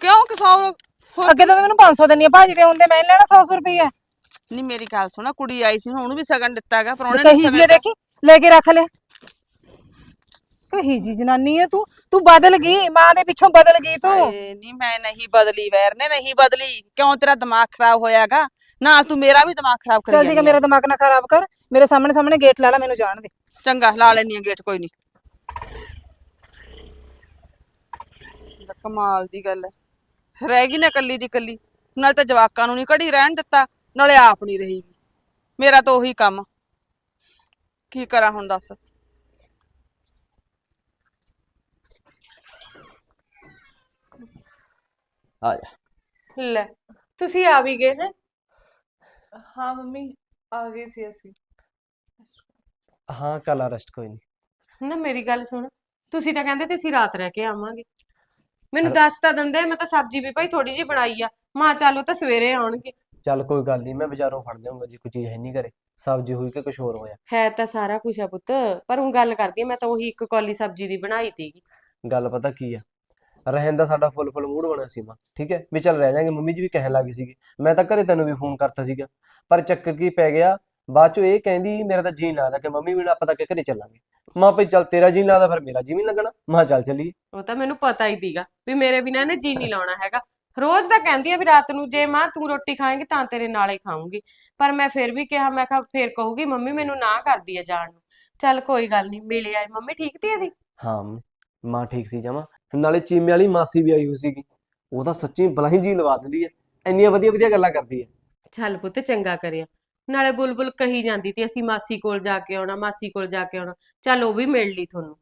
ਕਿਉਂ ਕਿਸਾ ਹੋਰ ਅੱਗੇ ਤਾਂ ਤੂੰ ਮੈਨੂੰ 500 ਦਿੰਨੀ ਆ ਭਾਜੀ ਦੇ ਹੁੰਦੇ ਮੈਂ ਨੀ ਲੈਣਾ 100 100 ਰੁਪਏ ਨਹੀਂ ਮੇਰੀ ਗੱਲ ਸੁਣਾ ਕੁੜੀ ਆਈ ਸੀ ਹੁਣ ਉਹਨੂੰ ਵੀ ਸਗਨ ਦਿੱਤਾ ਹੈਗਾ ਪਰੋਣੇ ਨੂੰ ਕਹੀ ਜੀ ਸਗਨ ਦੇਖੀ ਲੈ ਕੇ ਰੱਖ ਲੈ। ਕਹੀ ਜੀ ਜਨਾਨੀ ਹੈ ਤੂੰ ਤੂੰ ਬਦਲ ਗਈ ਮਾਂ ਦੇ ਪਿੱਛੋਂ ਬਦਲ ਗਈ ਤੂੰ। ਹਾਏ ਨਹੀਂ ਮੈਂ ਨਹੀਂ ਬਦਲੀ ਵੈਰ ਨੇ ਨਹੀਂ ਬਦਲੀ। ਕਿਉਂ ਤੇਰਾ ਦਿਮਾਗ ਖਰਾਬ ਹੋਇਆਗਾ? ਨਾਲ ਤੂੰ ਮੇਰਾ ਵੀ ਦਿਮਾਗ ਖਰਾਬ ਕਰੀ ਚੱਲ ਠੀਕ ਹੈ ਜਾਂਦੀ ਮੇਰਾ ਦਿਮਾਗ ਨਾ ਖਰਾਬ ਕਰ ਮੇਰੇ ਸਾਹਮਣੇ ਸਾਹਮਣੇ ਗੇਟ ਲਾ ਲੈ ਮੈਨੂੰ ਜਾਣ ਦੇ। ਚੰਗਾ ਲਾ ਲੈਣੀ ਆ ਗੇਟ ਕੋਈ ਨਹੀਂ ਕਮਾਲ ਦੀ ਗੱਲ ਹੈ। ਰਹਿ ਗਈ ਨਾ ਕੱਲੀ ਦੀ ਕੱਲੀ ਨਾਲ ਤਾਂ ਜਵਾਕਾਂ ਨੂੰ ਨਹੀਂ ਘੜੀ ਰਹਿਣ ਦਿੱਤਾ ਨਾਲੇ ਆਪ ਨਹੀਂ ਰਹੇਗੀ ਮੇਰਾ ਤਾਂ ਉਹੀ ਕੰਮ। ਕੀ ਕਰਾਂ ਹੁਣ ਦੱਸ? ਆ ਜਾ। ਲੈ ਤੁਸੀਂ ਆ ਵੀ ਗਏ ਹੈ? ਹਾਂ ਮੰਮੀ ਆ ਗਏ ਸੀ ਅਸੀਂ। ਹਾਂ ਕੱਲ ਰੈਸਟ ਕੋਈ ਨਹੀਂ ਨਾ ਮੇਰੀ ਗੱਲ ਸੁਣ। ਤੁਸੀਂ ਤਾਂ ਕਹਿੰਦੇ ਤੇ ਅਸੀਂ ਰਾਤ ਰਹਿ ਕੇ ਆਵਾਂਗੇ। ਮੈਨੂੰ ਦੱਸ ਤਾਂ ਦਿੰਦੇ ਮੈਂ ਤਾਂ ਸਬਜ਼ੀ ਵੀ ਭਾਈ ਥੋੜੀ ਜਿਹੀ ਬਣਾਈ ਆ। ਮਾਂ ਚੱਲ ਉਹ ਤਾਂ ਸਵੇਰੇ ਆਉਣਗੇ। ਚੱਲ ਕੋਈ ਗੱਲ ਨਹੀਂ ਮੈਂ ਬਾਜ਼ਾਰੋਂ ਫੜ ਲਿਆਉਂਗਾ ਜੀ ਕੋਈ ਚੀਜ਼ ਹੈ ਨਹੀਂ ਘਰੇ। ਸਬਜ਼ੀ ਹੋਈ ਕਿ ਕੁਝ ਹੋਰ ਹੋਇਆ? ਹੈ ਤਾਂ ਸਾਰਾ ਕੁਝ ਆ ਪੁੱਤ ਪਰ ਹੁਣ ਗੱਲ ਕਰਦੀ ਆ ਮੈਂ ਤਾਂ ਉਹੀ ਇੱਕ ਕੌਲੀ ਸਬਜ਼ੀ ਦੀ ਬਣਾਈ ਤੀਗੀ ਗੱਲ ਪਤਾ ਕੀ ਆ? ਰਹਿਣ ਦਾ ਸਾਡਾ ਫੁੱਲ ਫੁੱਲ ਮੂਡ ਬਣਿਆ ਸੀ ਮਾਂ ਠੀਕ ਹੈ? ਵੀ ਚੱਲ ਰਹਿ ਜਾਾਂਗੇ ਮੰਮੀ ਜੀ ਵੀ ਕਹਿਣ ਲੱਗੀ ਸੀਗੀ। ਮੈਂ ਤਾਂ ਘਰੇ ਤੈਨੂੰ ਵੀ ਫੋਨ ਕਰਤਾ ਸੀਗਾ। ਪਰ ਚੱਕਰ ਕੀ ਪੈ ਗਿਆ? ਬਾਅਦ ਚੋਂ ਇਹ ਕਹਿੰਦੀ ਮੇਰਾ ਤਾਂ ਜੀ ਲੱਗਦਾ ਕਿ ਮੰਮੀ ਵੀ ਨਾ ਆਪਾਂ ਤਾਂ ਕਿ ਘਰੇ ਚੱਲਾਂਗੇ। ਮਾਂ ਭਈ ਚੱਲ ਤੇਰਾ ਜੀ ਲੱਗਦਾ ਫਿਰ ਮੇਰਾ ਜੀ ਵੀ ਨੀ ਲੱਗਣਾ। ਮਾਂ ਚੱਲ ਚੱਲੀਏ। ਉਹ ਤਾਂ ਮੈਨੂੰ ਪਤਾ ਹੀ ਦੀਗਾ ਵੀ ਮੇਰੇ ਬਿਨਾਂ ਇਹਨੇ ਜੀ ਨਹੀਂ ਲਾਉਣਾ ਹੈਗਾ। ਰੋਜ਼ ਤਾਂ ਕਹਿੰਦੀ ਆ ਵੀ ਰਾਤ ਨੂੰ ਜੇ ਮਾਂ ਤੂੰ ਰੋਟੀ ਖਾਏਂਗੀ ਤਾਂ ਤੇਰੇ ਨਾਲ ਹੀ ਖਾਊਂਗੀ। ਪਰ ਮੈਂ ਫਿਰ ਵੀ ਕਿਹਾ ਮੈਂ ਕਿਹਾ ਫੇਰ ਕਹੂਗੀ ਮੰਮੀ ਮੈਨੂੰ ਨਾ ਕਰਦੀ ਆ ਜਾਣ ਨੂੰ। ਚੱਲ ਕੋਈ ਗੱਲ ਨਹੀਂ ਮਿਲ ਆਏ ਮੰਮੀ ਠੀਕ ਤੀ ਇਹਦੀ? ਹਾਂ ਮੰਮੀ, ਮਾਂ ਠੀਕ ਸੀ ਜਮਾ। ਨਾਲੇ ਚੀਮੇ ਵਾਲੀ ਮਾਸੀ ਵੀ ਆਈ ਹੋਈ ਸੀਗੀ। ਉਹ ਤਾਂ ਸੱਚੀ ਬਲਾਹੀਂ ਜੀ ਲਵਾ ਦਿੰਦੀ ਹੈ ਇੰਨੀਆਂ ਵਧੀਆ ਵਧੀਆ ਗੱਲਾਂ ਕਰਦੀ ਹੈ ਚੱਲ ਪੁੱਤ ਚੰਗਾ ਕਰਿਆ ਨਾਲੇ ਬੁਲਬੁਲ ਕਹੀ ਜਾਂਦੀ ਤੀ ਅਸੀਂ ਮਾਸੀ ਕੋਲ ਜਾ ਕੇ ਆਉਣਾ ਮਾਸੀ ਕੋਲ ਜਾ ਕੇ ਆਉਣਾ। ਚੱਲ ਉਹ ਵੀ ਮਿਲ ਲਈ ਤੁਹਾਨੂੰ।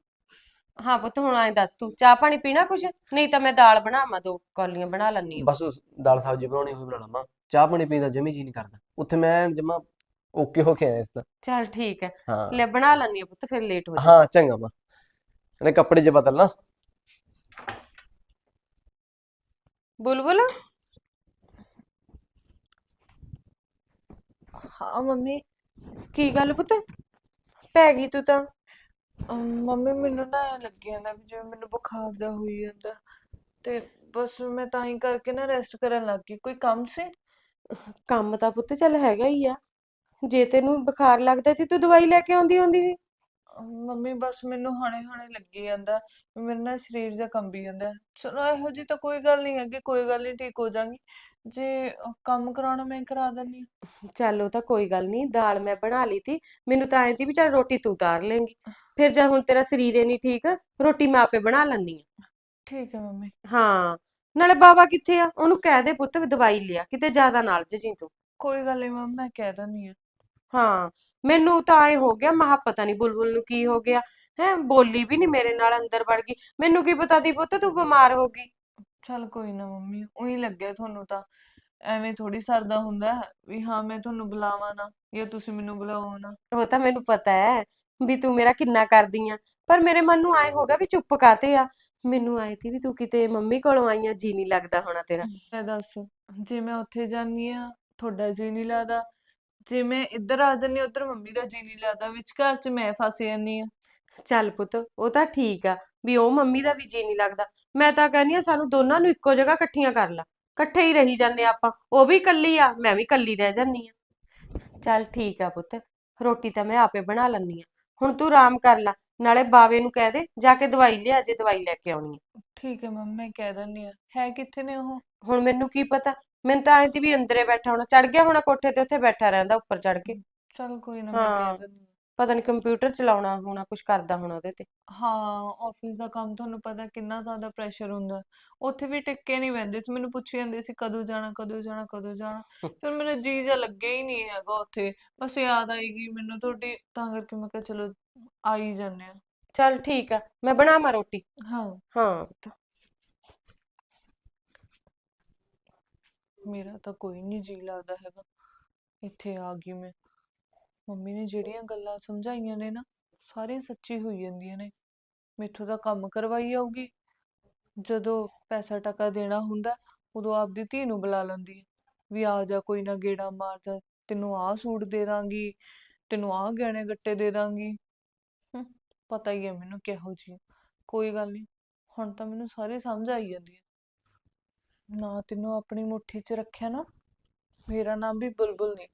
ਹਾਂ ਪੁੱਤ ਹੁਣ ਐਂ ਦੱਸ ਤੂੰ ਚਾਹ ਪਾਣੀ ਪੀਣਾ ਕੁਛ? ਨਹੀਂ ਤਾਂ ਮੈਂ ਦਾਲ ਬਣਾਵਾਂ ਦੋ ਕੌਲੀਆਂ ਬਣਾ ਲੈਣੀ ਆ ਬਸ ਦਾਲ ਸਬਜ਼ੀ ਬਣਾਉਣੀ ਹੋਈ ਬਣਾ ਲਾ ਮਾਂ ਚਾਹ ਪਾਣੀ ਪੀਣ ਦਾ ਜਮੀ ਜੀ ਨਹੀਂ ਕਰਦਾ। ਉੱਥੇ ਮੈਂ ਜਮਾ ਓਕੇ ਹੋ ਕੇ ਆਇਆ ਇਸ ਦਾ ਚੱਲ ਠੀਕ ਹੈ। ਹਾਂ। ਲੈ ਬਣਾ ਲੈਣੀ ਆ ਪੁੱਤ ਫਿਰ ਲੇਟ ਹੋ ਜਾ ਹਾਂ ਚੰਗਾ ਮਾਂ ਇਹਨੇ ਕੱਪੜੇ ਜੇ ਬਦਲਣਾ। ਬੁਲਬੁਲ? ਹਾਂ ਮੰਮੀ। ਕੀ ਗੱਲ ਪੁੱਤ? ਪੈ ਗਈ ਤੂੰ ਤਾਂ। ਅਮ, ਮੰਮੀ ਮੈਨੂੰ ਨਾ ਐਂ ਲੱਗੀ ਜਾਂਦਾ ਵੀ ਜਿਵੇਂ ਮੈਨੂੰ ਬੁਖਾਰ ਜਾ ਹੋਈ ਜਾਂਦਾ। ਤੇ ਬਸ ਮੈਂ ਤਾਂ ਹੀ ਕਰਕੇ ਨਾ ਰੈਸਟ ਕਰਨ ਲੱਗ ਗਈ। ਕੋਈ ਕੰਮ ਸੀ? ਕੰਮ ਤਾਂ ਪੁੱਤ ਚੱਲ ਹੈਗਾ ਹੀ ਆ। ਜੇ ਤੈਨੂੰ ਬੁਖਾਰ ਲੱਗਦਾ ਤੇ ਤੂੰ ਦਵਾਈ ਲੈ ਕੇ ਆਉਂਦੀ ਹੁੰਦੀ ਸੀ। ਅਮ, ਮੰਮੀ ਬਸ ਮੈਨੂੰ ਹਾਣੇ ਹਾਣੇ ਲੱਗੀ ਜਾਂਦਾ ਵੀ ਮੇਰੇ ਨਾਲ ਸਰੀਰ ਜਿਹਾ ਕੰਬੀ ਜਾਂਦਾ। ਚਲੋ ਇਹੋ ਜੀ ਤਾਂ ਕੋਈ ਗੱਲ ਨਹੀਂ ਹੈਗੀ। ਕੋਈ ਗੱਲ ਨਹੀਂ ਠੀਕ ਹੋ ਜਾਵਾਂਗੀ ਜੇ ਅ, ਕੰਮ ਕਰਾਉਣਾ ਮੈਂ ਕਰਾ ਦਿੰਦੀ ਹਾਂ। ਚੱਲ ਉਹ ਤਾਂ ਕੋਈ ਗੱਲ ਨਹੀਂ ਦਾਲ ਮੈਂ ਬਣਾ ਲਈ ਤੀ ਮੈਨੂੰ ਤਾਂ ਐਂ ਵੀ ਚੱਲ ਰੋਟੀ ਤੂੰ ਉਤਾਰ ਲੇਂਗੀ ਫਿਰ ਜੇ ਹੁਣ ਤੇਰਾ ਸਰੀਰ ਹੀ ਨਹੀਂ ਠੀਕ ਰੋਟੀ ਮੈਂ ਆਪੇ ਬਣਾ ਲੈਣੀ ਆ ਠੀਕ ਹੈ ਮੰਮੀ। ਹਾਂ ਨਾਲੇ ਬਾਬਾ ਕਿੱਥੇ ਆ? ਉਹਨੂੰ ਕਹਿ ਦੇ ਪੁੱਤ ਵੀ ਦਵਾਈ ਲਿਆ ਕਿਤੇ ਜ਼ਿਆਦਾ ਨਾਲ ਜੀ ਤੂੰ। ਕੋਈ ਗੱਲ ਨਹੀਂ ਮੰਮੀ ਮੈਂ ਕਹਿ ਦਿੰਦੀ ਹਾਂ। ਹਾਂ ਮੈਨੂੰ ਤਾਂ ਐ ਹੋ ਗਿਆ ਮਹਾ ਪਤਾ ਨਹੀਂ ਬੁਲਬੁਲ ਨੂੰ ਕੀ ਹੋ ਗਿਆ। ਹੈ ਬੋਲੀ ਵੀ ਨਹੀਂ ਮੇਰੇ ਨਾਲ ਅੰਦਰ ਵੜ ਗਈ। ਮੈਨੂੰ ਕੀ ਪਤਾ ਦੀ ਪੁੱਤ ਤੂੰ ਬਿਮਾਰ ਹੋ ਗਈ? ਚੱਲ ਕੋਈ ਨਾ ਮੰਮੀ ਉਹੀ ਲੱਗਿਆ ਤੁਹਾਨੂੰ ਤਾਂ। ਐਵੇਂ ਥੋੜੀ ਸਰਦਾ ਹੁੰਦਾ ਹੈ ਵੀ ਹਾਂ ਮੈਂ ਤੁਹਾਨੂੰ ਬੁਲਾਵਾਂ ਨਾ ਜਾਂ ਤੁਸੀਂ ਮੈਨੂੰ ਬੁਲਾਓ ਨਾ। ਉਹ ਤਾਂ ਮੈਨੂੰ ਪਤਾ ਹੈ ਵੀ ਤੂੰ ਮੇਰਾ ਕਿੰਨਾ ਕਰਦੀ ਆ ਪਰ ਮੇਰੇ ਮਨ ਨੂੰ ਆਏ ਹੋਗਾ ਵੀ ਚੁੱਪ ਕਾਤੇ ਆ। ਮੈਨੂੰ ਆਏ ਤੀ ਵੀ ਤੂੰ ਕਿਤੇ ਮੰਮੀ ਕੋਲੋਂ ਆਈ ਆ ਜੀ ਨਹੀਂ ਲੱਗਦਾ ਹੋਣਾ ਤੇਰਾ। ਮੈਂ ਦੱਸ ਜੇ ਮੈਂ ਉੱਥੇ ਜਾਂਦੀ ਆ ਤੁਹਾਡਾ ਜੀ ਨਹੀਂ ਲੱਗਦਾ। ਜੇ ਮੈਂ ਇੱਧਰ ਆ ਜਾਂਦੀ ਉੱਧਰ ਮੰਮੀ ਦਾ ਜੀ ਨਹੀਂ ਲੱਗਦਾ ਵਿਚਕਾਰ ਚ ਮੈਂ ਫਸ ਜਾਂਦੀ ਆ। ਚੱਲ ਪੁੱਤ ਉਹ ਤਾਂ ਠੀਕ ਆ ਵੀ ਉਹ ਮੰਮੀ ਦਾ ਵੀ ਜੀ ਨਹੀਂ ਲੱਗਦਾ। ਮੈਂ ਤਾਂ ਕਹਿੰਦੀ ਆ ਸਾਨੂੰ ਦੋਨਾਂ ਨੂੰ ਇੱਕੋ ਜਗ੍ਹਾ ਇਕੱਠੀਆਂ ਕਰ ਲਾ। ਇਕੱਠੇ ਹੀ ਰਹੀ ਜਾਂਦੇ ਆਪਾਂ। ਉਹ ਵੀ ਇਕੱਲੀ ਆ ਮੈਂ ਵੀ ਇਕੱਲੀ ਰਹਿ ਜਾਂਦੀ ਆ ਚੱਲ ਠੀਕ ਆ ਪੁੱਤ ਰੋਟੀ ਤਾਂ ਮੈਂ ਆਪੇ ਬਣਾ ਲੈਂਦੀ ਆ ਹੁਣ ਤੂੰ ਆਰਾਮ ਕਰ ਲੈ ਨਾਲੇ ਬਾਵੇ ਨੂੰ ਕਹਿ ਦੇ ਜਾ ਕੇ ਦਵਾਈ ਲਿਆ ਜੇ ਦਵਾਈ ਲੈ ਕੇ ਆਉਣੀ ਆ। ਠੀਕ ਹੈ ਮੰਮੀ ਮੈਂ ਕਹਿ ਦਿੰਦੀ ਆ ਹੈ ਕਿੱਥੇ ਨੇ ਉਹ? ਹੁਣ ਮੈਨੂੰ ਕੀ ਪਤਾ? ਮੈਨੂੰ ਤਾਂ ਐਂ ਤੀ ਵੀ ਅੰਦਰੇ ਬੈਠਾ ਹੋਣਾ ਚੜ ਗਿਆ ਹੋਣਾ ਕੋਠੇ ਤੇ ਉੱਥੇ ਬੈਠਾ ਰਹਿੰਦਾ ਉੱਪਰ ਚੜ ਕੇ। ਚੱਲ ਕੋਈ ਨਾ ਮੈਂ ਹਾਂ। ਕਹਿ ਦਿੰਦੀ ਪਤਾ ਨਹੀਂ ਕੰਪਿਊਟਰ ਚਲਾਉਣਾ ਹੋਣਾ ਕੁਝ ਕਰਦਾ ਹੋਣਾ ਉਹਦੇ ਤੇ। ਹਾਂ ਆਫਿਸ ਦਾ ਕੰਮ ਤੁਹਾਨੂੰ ਪਤਾ ਕਿੰਨਾ ਜ਼ਿਆਦਾ ਪ੍ਰੈਸ਼ਰ ਹੁੰਦਾ। ਉੱਥੇ ਵੀ ਟਿੱਕੇ ਨਹੀਂ ਬਹਿੰਦੇ ਸੀ ਮੈਨੂੰ ਪੁੱਛੀ ਜਾਂਦੇ ਸੀ ਕਦੋਂ ਜਾਣਾ ਕਦੋਂ ਜਾਣਾ ਕਦੋਂ ਜਾਣਾ। ਫਿਰ ਮੇਰਾ ਜੀ ਜਾ ਲੱਗਿਆ ਹੀ ਨਹੀਂ ਹੈਗਾ ਉੱਥੇ। ਬਸ ਯਾਦ ਆਏਗੀ ਮੈਨੂੰ ਤੁਹਾਡੀ ਤਾਂ ਕਰਕੇ ਮੈਂ ਕਿਹਾ ਚਲੋ ਆ ਹੀ ਜਾਂਦੇ ਆ ਚੱਲ ਠੀਕ ਆ ਮੈਂ ਬਣਾਵਾਂ ਰੋਟੀ। ਹਾਂ। ਹਾਂ ਪੁੱਤ। ਮੇਰਾ ਤਾਂ ਕੋਈ ਨਹੀਂ ਜੀ ਲੱਗਦਾ ਹੈਗਾ। ਇੱਥੇ ਆ ਗਈ ਮੈਂ। ਮੰਮੀ ਨੇ ਜਿਹੜੀਆਂ ਗੱਲਾਂ ਸਮਝਾਈਆਂ ਨੇ ਨਾ ਸਾਰੀਆਂ ਸੱਚੀ ਹੋਈ ਜਾਂਦੀਆਂ ਨੇ। ਮੈਥੋਂ ਤਾਂ ਕੰਮ ਕਰਵਾਈ ਆਊਗੀ। ਜਦੋਂ ਪੈਸਾ ਟਕਾ ਦੇਣਾ ਹੁੰਦਾ ਉਦੋਂ ਆਪਦੀ ਧੀ ਨੂੰ ਬੁਲਾ ਲੈਂਦੀ ਹੈ ਵੀ ਆ ਜਾ ਕੋਈ ਨਾ ਗੇੜਾ ਮਾਰ ਜਾ ਤੈਨੂੰ ਆਹ ਸੂਟ ਦੇ ਦਾਂਗੀ ਤੈਨੂੰ ਆਹ ਗਹਿਣੇ ਗੱਟੇ ਦੇ ਦਾਂਗੀ। ਹਮ, ਪਤਾ ਹੀ ਹੈ ਮੈਨੂੰ ਕਿਹੋ ਜਿਹੀ ਕੋਈ ਗੱਲ ਨਹੀਂ ਹੁਣ ਤਾਂ ਮੈਨੂੰ ਸਾਰੀ ਸਮਝ ਆਈ ਜਾਂਦੀ ਹੈ ਨਾ ਤੈਨੂੰ ਆਪਣੀ ਮੁੱਠੀ 'ਚ ਰੱਖਿਆ ਨਾ ਮੇਰਾ ਨਾਮ ਵੀ ਬੁਲਬੁਲ ਨਹੀਂ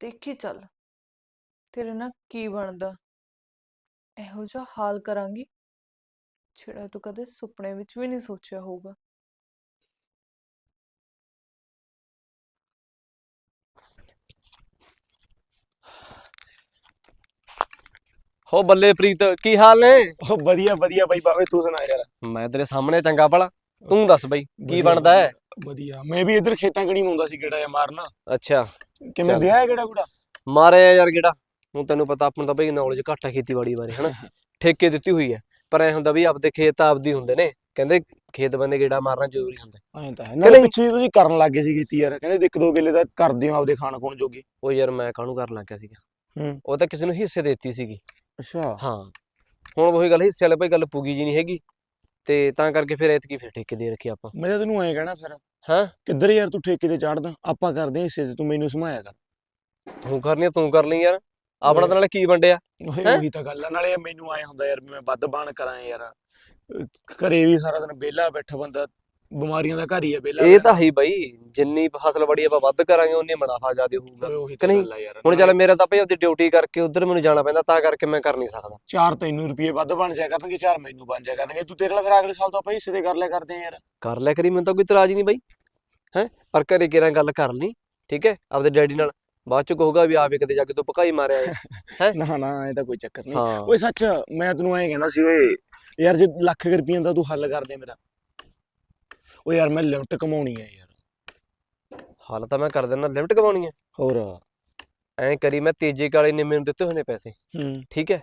ਦੇਖੀ ਚੱਲ। ਤੇਰੇ ਨਾਲ ਕੀ ਬਣਦਾ? ਇਹੋ ਜਿਹਾ ਹਾਲ ਕਰਾਂਗੀ ਜਿਹੜਾ ਤੂੰ ਕਦੇ ਸੁਪਨੇ ਵਿੱਚ ਵੀ ਨਹੀਂ ਸੋਚਿਆ ਹੋਊਗਾ। ਹੋ ਬੱਲੇ ਪ੍ਰੀਤ ਕੀ ਹਾਲ ਨੇ? ਉਹ ਵਧੀਆ ਵਧੀਆ ਬਾਈ ਬਾਵੇ ਤੂੰ ਸੁਣਾ ਯਾਰ। ਮੈਂ ਤੇਰੇ ਸਾਹਮਣੇ ਚੰਗਾ ਭਲਾ। ਤੂੰ ਦੱਸ ਬਈ ਕੀ ਬਣਦਾ ਹੈ? ਵਧੀਆ। ਮੈਂ ਵੀ ਇੱਧਰ ਖੇਤਾਂ ਕਣੀ ਹੁੰਦਾ ਸੀ ਗੇੜਾ ਜਾਂ ਮਾਰਨਾ। ਅੱਛਾ। ਕਿਵੇਂ। ਦਿਆ ਕਿਹੜਾ ਕੁੜਾ ਮਾਰਿਆ ਯਾਰ ਗੇੜਾ। ਹੁਣ ਤੈਨੂੰ ਪਤਾ ਆਪਾਂ ਨੂੰ ਤਾਂ ਬਈ ਨੌਲੇਜ ਘੱਟ ਆ ਖੇਤੀਬਾੜੀ ਬਾਰੇ ਹਨਾ? ਠੇਕੇ ਦਿੱਤੀ ਹੋਈ ਹੈ ਪਰ ਐ ਹੁੰਦਾ ਵੀ ਆਪਦੇ ਖੇਤ ਆਪਦੀ ਹੁੰਦੇ ਨੇ ਕਹਿੰਦੇ ਖੇਤ ਬੰਦੇ ਗੇੜਾ ਮਾਰਨਾ ਜ਼ਰੂਰੀ ਹੁੰਦਾ। ਐਂ ਤਾਂ ਹੈ। ਨਹੀਂ? ਪਿੱਛੇ ਤੁਸੀਂ ਕਰਨ ਲੱਗੇ ਸੀ ਖੇਤੀ ਯਾਰ ਕਹਿੰਦੇ ਇੱਕ ਦੋ ਕਿੱਲੇ ਤਾਂ ਕਰਦੇ ਹੋ ਆਪਦੇ ਖਾਣ ਖੂਣ ਜੋਗੇ। ਉਹ ਯਾਰ ਮੈਂ ਕਾਹਨੂੰ ਕਰਨ ਲੱਗ ਗਿਆ ਸੀਗਾ? ਹੂੰ। ਉਹ ਤਾਂ ਕਿਸੇ ਨੂੰ ਹਿੱਸੇ ਦੇ ਦਿੱਤੀ ਸੀਗੀ। ਅੱਛਾ। ਹਾਂ। ਹੁਣ ਉਹੀ ਗੱਲ ਹਿੱਸੇ ਵਾਲੇ ਭਾਈ ਗੱਲ ਪੁੱਗੀ ਜੀ ਨਹੀਂ ਹੈਗੀ ਤੇ ਤਾਂ ਕਰਕੇ ਫਿਰ ਐਤਕੀ ਫਿਰ ਠੇਕੇ ਦੇ ਰੱਖੀ ਆਪਾਂ। ਮੈਂ ਤਾਂ ਤੈਨੂੰ ਐਂ ਕਹਿਣਾ ਫਿਰ ਹਾਂ? ਕਿੱਧਰ ਯਾਰ ਤੂੰ ਠੇਕੇ ਤੇ ਚੜਦਾ? ਆਪਾਂ ਕਰਦੇ ਹਿੱਸੇ ਤੇ ਤੂੰ ਮੈਨੂੰ ਸਮਾਇਆ ਕਰ। ਤੂੰ ਕਰਨੀ ਆ, ਤੂੰ ਕਰ ਲਈ ਯਾਰ। ਆਪਣਾ ਤਾਂ ਨਾਲੇ ਕੀ ਵੰਡਿਆ? ਹੈਂ? ਉਹੀ ਤਾਂ ਗੱਲ ਆ ਨਾਲੇ ਮੈਨੂੰ ਆਏ ਹੁੰਦਾ ਯਾਰ ਵੀ ਮੈਂ ਵੱਧ ਬਾਣ ਕਰਾਂ ਯਾਰ। ਅਹ ਘਰੇ ਵੀ ਸਾਰਾ ਦਿਨ ਵਿਹਲਾ ਬੈਠਾ ਬੰਦਾ ਬਿਮਾਰੀਆਂ ਦਾ ਘਰ ਹੀ ਆ ਵਿਹਲਾ ਇਹ ਤਾਂ ਹੀ ਬਈ ਜਿੰਨੀ ਫਸਲ ਬੜੀ ਆਪਾਂ ਵੱਧ ਕਰਾਂਗੇ ਉਨੀ ਮੁਨਾਫਾ ਜ਼ਿਆਦਾ ਹੋਊਗਾ ਉਹੀ ਕਿ ਤਾਂ ਨਹੀਂ? ਗੱਲ ਆ ਯਾਰ ਹੁਣ ਚੱਲ ਮੇਰਾ ਤਾਂ ਭਾਈ ਆਪਦੀ ਡਿਊਟੀ ਕਰਕੇ ਉਧਰ ਮੈਨੂੰ ਜਾਣਾ ਪੈਂਦਾ ਤਾਂ ਕਰਕੇ ਮੈਂ ਕਰ ਨਹੀਂ ਸਕਦਾ। ਚਾਰ ਤੈਨੂੰ ਰੁਪਏ ਵੱਧ ਬਣ ਜਾਇਆ ਕਰਨਗੇ ਚਾਰ ਮੈਨੂੰ ਬਣ ਜਾਇਆ ਕਰਨਗੇ। ਤੂੰ ਤੇਰੇ ਨਾਲ ਫਿਰ ਅਗਲੇ ਸਾਲ ਤੋਂ ਆਪਾਂ ਹਿੱਸੇ ਤੇ ਕਰ ਲਿਆ ਕਰਦੇ ਆ ਯਾਰ। ਕਰ ਲਿਆ ਕਰੀ ਮੈਨੂੰ ਤਾਂ ਕੋਈ ਇਤਰਾਜ਼ ਨਹੀਂ ਬਈ ਹੈ? ਪਰ ਘਰੇ ਕਿਹੜਾ ਗੱਲ ਕਰ ਲਈ ਠੀਕ ਹੈ? ਆਪਦੇ ਡੈਡੀ ਨਾਲ ਬਾਅਦ ਚ ਕਹੂਗਾ ਵੀ ਆਵੇ ਕਿਤੇ ਜਾ ਕੇ ਤੂੰ ਪਕਾਈ ਮਾਰਿਆ ਹੈ? ਨਾ ਨਾ ਇਹ ਤਾਂ ਕੋਈ ਚੱਕਰ ਨਹੀਂ। ਹਾਂ। ਓਏ ਸੱਚ ਮੈਂ ਤੈਨੂੰ ਐਂ ਕਹਿੰਦਾ ਸੀ ਓਏ ਯਾਰ ਜੇ ਲੱਖ ਰੁਪਈਆ ਦਾ ਤੂੰ ਹੱਲ ਕਰ ਦੇ ਮੇਰਾ। ਓਏ ਯਾਰ ਮੈਂ ਲਿਮਟ ਕਮਾਉਣੀ ਆ ਯਾਰ। ਹਾਲ ਤਾਂ ਮੈਂ ਕਰ ਦਿੰਦਾ ਲਿਮਟ ਕਮਾਉਣੀ ਹੈ ਹੋਰ? ਐਂ ਕਰੀ ਮੈਂ ਤੇਜੇ ਕਾਲੇ ਨੇ ਮੈਨੂੰ ਦਿੱਤੇ ਹੋਏ ਨੇ ਪੈਸੇ। ਹੂੰ। ਠੀਕ ਹੈ?